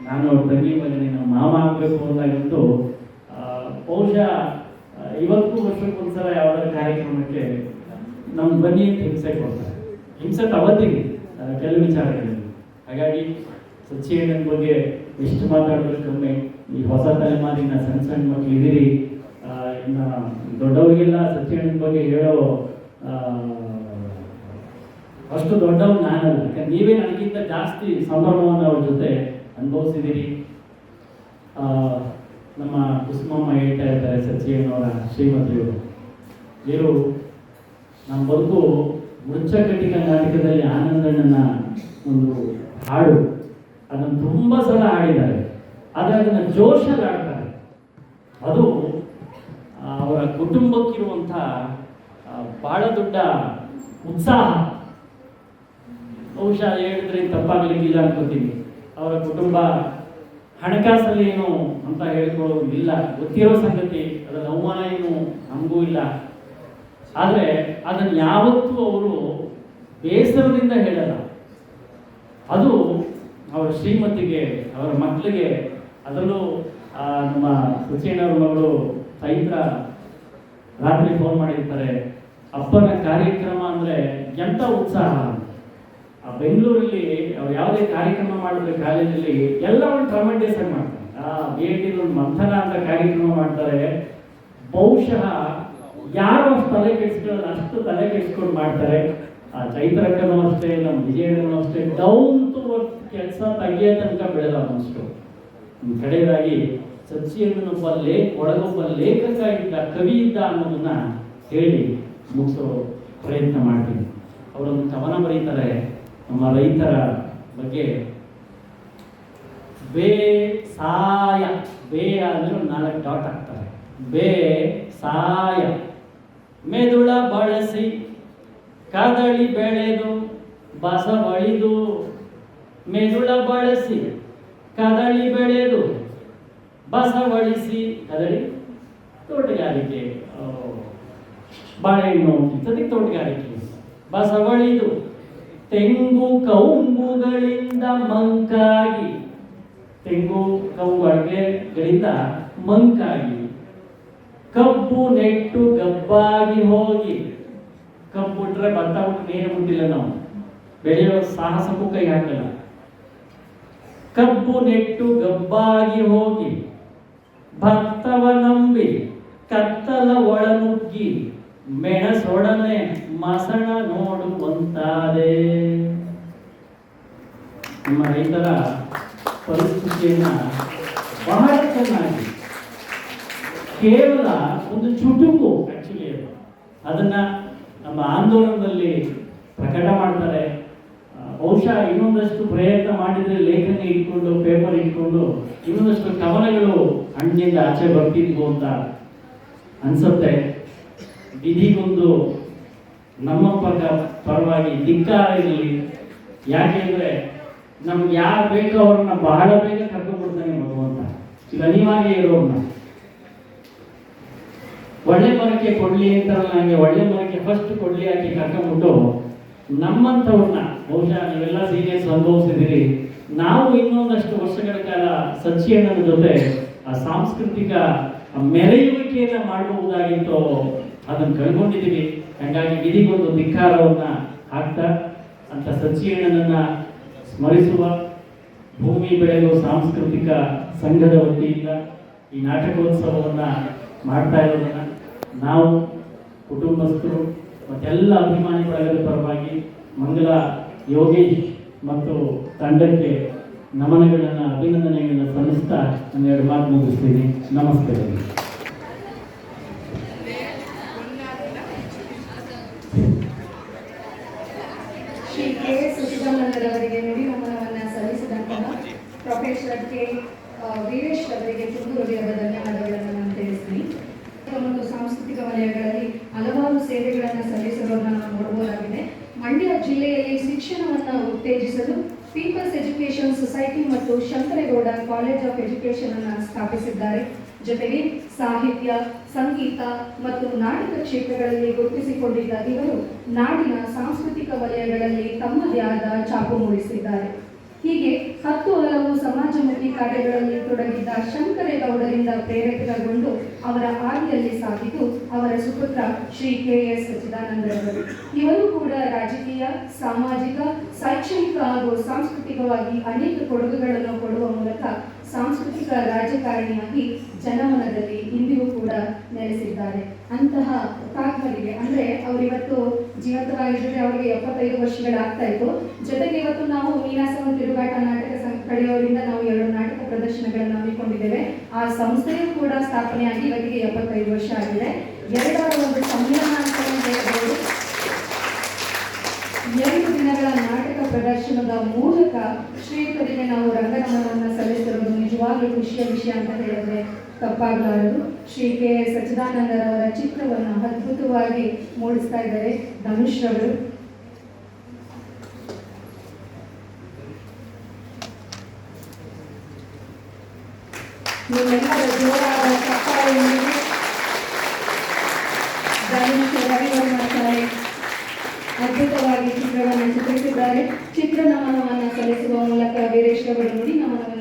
ನಾನು ತಂಗಿ ಮಗನೇ, ನಮ್ಮ ಮಾಮ ಆಗಬೇಕು ಅಂತ ಬಹುಶಃ ಇವತ್ತು ವರ್ಷಕ್ಕೊಂದ್ಸಲ ಯಾವುದಾದ್ರು ಕಾರ್ಯಕ್ರಮಕ್ಕೆ ನಮ್ಮ ಬನ್ನಿ ಅಂತ ಹಿಂಸೆ ಕೊಡ್ತಾರೆ. ಹಿಂಸೆ ಅವತ್ತಿಗೆ ಕೆಲವು ವಿಚಾರಗಳಲ್ಲಿ ಹಾಗಾಗಿ ಸಚಿವನ ಬಗ್ಗೆ ಎಷ್ಟು ಮಾತಾಡಿದ್ರು ಕಮ್ಮಿ ಈ ಹೊಸ ತಲೆಮಾರಿನ ಸಣ್ಣ ಸಣ್ಣ ಮಕ್ಕಳು ಇದ್ದೀರಿ ಇನ್ನು ದೊಡ್ಡವರಿಗೆಲ್ಲ ಸಚ್ಚಿಯಣ್ಣನ ಬಗ್ಗೆ ಹೇಳೋ ಅಷ್ಟು ದೊಡ್ಡವ್ರು ನಾನು ಯಾಕಂದ್ರೆ ನೀವೇ ನನಗಿಂತ ಜಾಸ್ತಿ ಸಂಭ್ರಮವನ್ನು ಅವ್ರ ಜೊತೆ ಅನುಭವಿಸಿದ್ದೀರಿ ನಮ್ಮ ಕುಸುಮಮ್ಮ ಹೇಳ್ತಾ ಇರ್ತಾರೆ ಸಚಿವನವರ ಶ್ರೀಮತಿಯವರು. ಇವರು ನಮ್ಮ ಬದುಕು ಮೃಚ್ಛಕಟಿಕ ನಾಟಕದಲ್ಲಿ ಆನಂದಣ್ಣನ ಒಂದು ಹಾಡು. ಅದನ್ನು ತುಂಬ ಸಲ ಹಾಡಿದ್ದಾರೆ. ಆದರೆ ಅದನ್ನು ಜೋಶಲ್ಲಿ ಹಾಡ್ತಾರೆ. ಅದು ಅವರ ಕುಟುಂಬಕ್ಕಿರುವಂಥ ಬಹಳ ದೊಡ್ಡ ಉತ್ಸಾಹ. ಬಹುಶಃ ಹೇಳಿದ್ರೆ ತಪ್ಪಾಗಲಿಕ್ಕಿಲ್ಲ ಅನ್ಕೋತೀನಿ. ಅವರ ಕುಟುಂಬ ಹಣಕಾಸಲ್ಲಿ ಏನು ಅಂತ ಹೇಳ್ಕೊಳ್ಳೋದಿಲ್ಲ ಗೊತ್ತಿರೋ ಸಂಗತಿ ಅದರ ಅವಮಾನ ಏನು ನಮಗೂ ಇಲ್ಲ. ಆದರೆ ಅದನ್ನು ಯಾವತ್ತೂ ಅವರು ಬೇಸರದಿಂದ ಹೇಳಲ್ಲ. ಅದು ಅವರ ಶ್ರೀಮತಿಗೆ, ಅವರ ಮಕ್ಕಳಿಗೆ ಅದರಲ್ಲೂ ನಮ್ಮ ಸುಚೇನವ್ರ ಮಗಳು ಚೈತ್ರ ರಾತ್ರಿ ಫೋನ್ ಮಾಡಿರ್ತಾರೆ. ಅಪ್ಪನ ಕಾರ್ಯಕ್ರಮ ಅಂದರೆ ಎಂಥ ಉತ್ಸಾಹ. ಆ ಬೆಂಗಳೂರಲ್ಲಿ ಅವ್ರು ಯಾವುದೇ ಕಾರ್ಯಕ್ರಮ ಮಾಡಿದ್ರೆ ಕಾಲೇಜಲ್ಲಿ ಎಲ್ಲ ಒಂದು ಟ್ರಮೆಂಡಿಯಸ್ ಆಗಿ ಮಾಡ್ತಾರೆ. ಆ ಬಿ ಎ ಒಂದು ಮಂಥನ ಅಂತ ಕಾರ್ಯಕ್ರಮ ಮಾಡ್ತಾರೆ. ಬಹುಶಃ ಯಾರು ಅಷ್ಟು ತಲೆ ಕೆಡಿಸ್ಕೊಳ್ಳೋದು ಅಷ್ಟು ತಲೆ ಕೆಡಿಸ್ಕೊಂಡು ಮಾಡ್ತಾರೆ. ಆ ಚೈತ್ರಕ್ಕನೂ ಅಷ್ಟೇ ನಮ್ಮ ವಿಜಯನೂ ಅಷ್ಟೇ ಡೌನ್ ಟು ವರ್ತ್ ಕೆಲಸ ತೆಗಿಯೋ ತನಕ ಬೆಳೆದ ಮನುಷ್ಯರು. ಕಡೆಯದಾಗಿ ಸಚ್ಚಿಯನ್ನೊಬ್ಬ ಲೇ ಒಳಗೊಬ್ಬ ಲೇಖಕ ಇದ್ದ ಕವಿ ಇದ್ದ ಅನ್ನೋದನ್ನ ಹೇಳಿ ಮುಗಿಸೋ ಪ್ರಯತ್ನ ಮಾಡ್ತೀನಿ. ಅವರೊಂದು ಕವನ ಬರೀತಾರೆ. ನಮ್ಮ ರೈತರ ಬಗ್ಗೆ ಬೇ ಸಾಯ, ಬೇ ಅಂದ್ರೆ ನಾಲ್ಕು ಡಾಟ್ ಆಗ್ತಾರೆ ಬೇ ಸಾಯ. ಮೆದುಳ ಬಳಸಿ ಕದಳಿ ಬೆಳೆದು ಬಸವಳಿದು ಮೆದುಳ ಬಳಸಿ, ಕದಳಿ ಬೆಳೆದು ಬಸವಳಿಸಿ ಕದಳಿ ತೋಟಗಾರಿಕೆ. ಬಾಳೆಹಣ್ಣು ಇಂಥದಕ್ಕೆ ತೋಟಗಾರಿಕೆ. ಬಸವಳಿದು ತೆಂಗು ಕೌಂಬುಗಳಿಂದ ಮಂಕಾಗಿ, ತೆಂಗು ಕೌಗಳಿಂದ ಮಂಕಾಗಿ, ಕಬ್ಬು ನೆಟ್ಟು ಗಬ್ಬಾಗಿ ಹೋಗಿ ಕಬ್ಬು ಬಿಟ್ರೆ ಭತ್ತ ಬಿಟ್ಟು ನೀರು ಬಿಟ್ಟಿಲ್ಲ ನಾವು. ಬೆಳೆಯೋ ಸಾಹಸಕ್ಕೂ ಕೈ ಹಾಕಲ್ಲ. ಕಬ್ಬು ನೆಟ್ಟು ಗಬ್ಬಾಗಿ ಹೋಗಿ, ಭತ್ತವ ನಂಬಿ, ಕತ್ತಲ ಒಳನುಗ್ಗಿ, ಮೆಣಸೊಡನೆ ಮಸಣ ನೋಡುವಂತಾದೆ. ನಮ್ಮ ರೈತರ ಪರಿಸ್ಥಿತಿಯನ್ನ ಬಹಳ ಚೆನ್ನಾಗಿ, ಕೇವಲ ಒಂದು ಚುಟುಕು ಆಕ್ಚುಲಿ ಅದನ್ನ ನಮ್ಮ ಆಂದೋಲನದಲ್ಲಿ ಪ್ರಕಟ ಮಾಡ್ತಾರೆ. ಬಹುಶಃ ಇನ್ನೊಂದಷ್ಟು ಪ್ರಯತ್ನ ಮಾಡಿದ್ರೆ ಲೇಖನ ಇಟ್ಕೊಂಡು ಪೇಪರ್ ಇಟ್ಕೊಂಡು ಇನ್ನೊಂದಷ್ಟು ಕವನಗಳು ಹಣ್ಣಿಂದ ಆಚೆ ಬರ್ತಿದ್ವು ಅಂತ ಅನ್ಸುತ್ತೆ. ವಿಧಿಗೊಂದು ನಮ್ಮ ಪಕ್ಕ ಪರವಾಗಿ ಧಿಕ್ಕಾರ ಇರಲಿ ಯಾಕೆಂದ್ರೆ ನಮ್ಗೆ ಯಾರು ಬೇಕೋ ಅವ್ರನ್ನ ಬಹಳ ಬೇಗ ಕರ್ಕೊಂಡ್ಬಿಡ್ತಾನೆ ಭಗವಂತ. ಇದು ಅನಿವಾರ್ಯ ಇರೋರ್ನ ಒಳ್ಳೆ ಮರಕ್ಕೆ ಕೊಡ್ಲಿ ಅಂತ ನನಗೆ ಒಳ್ಳೆ ಮರಕ್ಕೆ ಫಸ್ಟ್ ಕೊಡ್ಲಿ ಹಾಕಿ ಕರ್ಕೊಂಡ್ಬಿಟ್ಟು ನಮ್ಮಂಥವ್ರನ್ನ, ಬಹುಶಃ ನೀವೆಲ್ಲ ಸೀನಿಯರ್ಸ್ ಅನುಭವಿಸಿದಿರಿ ನಾವು ಇನ್ನೊಂದಷ್ಟು ವರ್ಷಗಳ ಕಾಲ ಸಚ್ಚಿಯಣ್ಣನ ಜೊತೆ ಆ ಸಾಂಸ್ಕೃತಿಕ ಮೆರೆಯುವಿಕೆಯನ್ನು ಮಾಡಬಹುದಾಗಿತ್ತು ಅದನ್ನ ಕಳ್ಕೊಂಡಿದ್ದೀವಿ. ಹಾಗಾಗಿ ಇದೀಗೊಂದು ಧಿಕ್ಕಾರವನ್ನ ಹಾಕ್ತಾ, ಅಂತ ಸಚ್ಚಿಯಣ್ಣನನ್ನ ಸ್ಮರಿಸುವ ಭೂಮಿ ಬೆಳೆಯುವ ಸಾಂಸ್ಕೃತಿಕ ಸಂಘದ ವತಿಯಿಂದ ಈ ನಾಟಕೋತ್ಸವವನ್ನ ಮಾಡ್ತಾ ಇರೋದನ್ನ ನಾವು ಕುಟುಂಬಸ್ಥರು ಮತ್ತೆಲ್ಲ ಅಭಿಮಾನಿ ಬಳಗದ ಪರವಾಗಿ ಮಂಗಲ ಯೋಗೇಶ್ ಮತ್ತು ತಂಡಕ್ಕೆ ನಮನಗಳನ್ನು, ಅಭಿನಂದನೆಗಳನ್ನು ಸಲ್ಲಿಸ್ತಾ ನನ್ನ ಎರಡು ಮಾತು ಮುಗಿಸ್ತೀನಿ. ನಮಸ್ತೆ. ಶ್ರೀ ಕೆ ಸಚಿದಾನಂದರವರಿಗೆ ನುಡಿ ನಮನವನ್ನು ಸಲ್ಲಿಸಿದಂತಹ ಪ್ರೊಫೆಸರ್ ಕೆ ವೀರೇಶ್ ಅವರಿಗೆ ತುಂಬು ಹೃದಯದ ಧನ್ಯವಾದಗಳನ್ನು ನಾನು ತಿಳಿಸ್ತೀನಿ. ಮತ್ತು ಸಾಂಸ್ಕೃತಿಕ ವಲಯಗಳಲ್ಲಿ ಹಲವಾರು ಸೇವೆಗಳನ್ನು ಸಲ್ಲಿಸಿರೋದನ್ನ ನಾವು ನೋಡಬಹುದಾಗಿದೆ ಮಂಡ್ಯ ಜಿಲ್ಲೆಯಲ್ಲಿ ಶಿಕ್ಷಣವನ್ನು ಉತ್ತೇಜಿಸಲು ಪೀಪಲ್ಸ್ ಎಜುಕೇಶನ್ ಸೊಸೈಟಿ ಮತ್ತು ಶಂಕರೇಗೌಡ ಕಾಲೇಜ್ ಆಫ್ ಎಜುಕೇಶನ್ ಅನ್ನು ಸ್ಥಾಪಿಸಿದ್ದಾರೆ. ಜೊತೆಗೆ ಸಾಹಿತ್ಯ, ಸಂಗೀತ ಮತ್ತು ನಾಟಕ ಕ್ಷೇತ್ರಗಳಲ್ಲಿ ಗುರುತಿಸಿಕೊಂಡಿದ್ದ ಇವರು ನಾಡಿನ ಸಾಂಸ್ಕೃತಿಕ ವಲಯಗಳಲ್ಲಿ ತಮ್ಮದೇ ಆದ ಚಾಪು ಮೂಡಿಸಿದ್ದಾರೆ. ಹೀಗೆ ಹತ್ತು ಹಲವು ಸಮಾಜಮುಖಿ ಕಾರ್ಯಗಳಲ್ಲಿ ತೊಡಗಿದ್ದ ಶಂಕರೇಗೌಡರಿಂದ ಪ್ರೇರೇಪಿತಗೊಂಡು ಅವರ ಹಾದಿಯಲ್ಲಿ ಸಾಗಿದ್ದು ಅವರ ಸುಪುತ್ರ ಶ್ರೀ ಕೆ ಎಸ್ ಸಚ್ಚಿದಾನಂದರವರು. ಇವರು ಕೂಡ ರಾಜಕೀಯ, ಸಾಮಾಜಿಕ, ಶೈಕ್ಷಣಿಕ ಹಾಗೂ ಸಾಂಸ್ಕೃತಿಕವಾಗಿ ಅನೇಕ ಕೊಡುಗೆಗಳನ್ನು ಕೊಡುವ ಮೂಲಕ ಸಾಂಸ್ಕೃತಿಕ ರಾಜಕಾರಣಿಯಾಗಿ ಜನಮನದಲ್ಲಿ ಇಂದಿಗೂ ಕೂಡ ನೆಲೆಸಿದ್ದಾರೆ. ಅಂತಹ ಹುತಾತ್ಮರಿಗೆ ಅಂದರೆ ಅವರಿವತ್ತು ಜೀವಂತವಾಗಿದ್ದರೆ ಅವರಿಗೆ ಎಪ್ಪತ್ತೈದು ವರ್ಷಗಳಾಗ್ತಾ ಇತ್ತು ಜೊತೆಗೆ ಇವತ್ತು ನಾವು ನೀನಾಸಂ ತಿರುಗಾಟ ನಾಟಕ ಕಡೆಯವರಿಂದ ನಾವು ಎರಡು ನಾಟಕ ಪ್ರದರ್ಶನಗಳನ್ನು ಹಮ್ಮಿಕೊಂಡಿದ್ದೇವೆ. ಆ ಸಂಸ್ಥೆಯು ಕೂಡ ಸ್ಥಾಪನೆಯಾಗಿ ಇವತ್ತಿಗೆ ಎಪ್ಪತ್ತೈದು ವರ್ಷ ಆಗಿದೆ. ಎರಡರ ಒಂದು ಸಂವಿಧಾನ ಅಂತಾನೆ ಹೇಳ್ಬೋದು. ಎರಡು ದಿನಗಳ ನಾಟಕ ಪ್ರದರ್ಶನದ ಮೂಲಕ ಶ್ರೀಯುತರಿಗೆ ನಾವು ರಂಗನಮನವನ್ನು ಸಲ್ಲಿಸಿರುವುದು ನಿಜವಾಗ್ಲೂ ಖುಷಿಯ ವಿಷಯ ಅಂತ ಹೇಳಿದ್ರೆ ತಪ್ಪಾಗಲಾರದು. ಶ್ರೀ ಕೆ ಸಚ್ಚಿದಾನಂದರವರ ಚಿತ್ರವನ್ನು ಅದ್ಭುತವಾಗಿ ಮೂಡಿಸ್ತಾ ಇದ್ದಾರೆ. ಧನುಷ್ ರವರು. ನಿಮ್ಮೆಲ್ಲರ ಜೋರಾದ ಚಪ್ಪಾಳೆಯೊಂದಿಗೆ ಧನುಷ್ ಮಾಡ್ತಾರೆ ಅದ್ಭುತವಾಗಿ ಚಿತ್ರವನ್ನು ಚಿತ್ರಿಸಿದ್ದಾರೆ. ಚಿತ್ರ ನಮನವನ್ನು ಸಲ್ಲಿಸುವ ಮೂಲಕ ವೀರೇಶ್ವರ ನೋಡಿ ನಮನವನ್ನು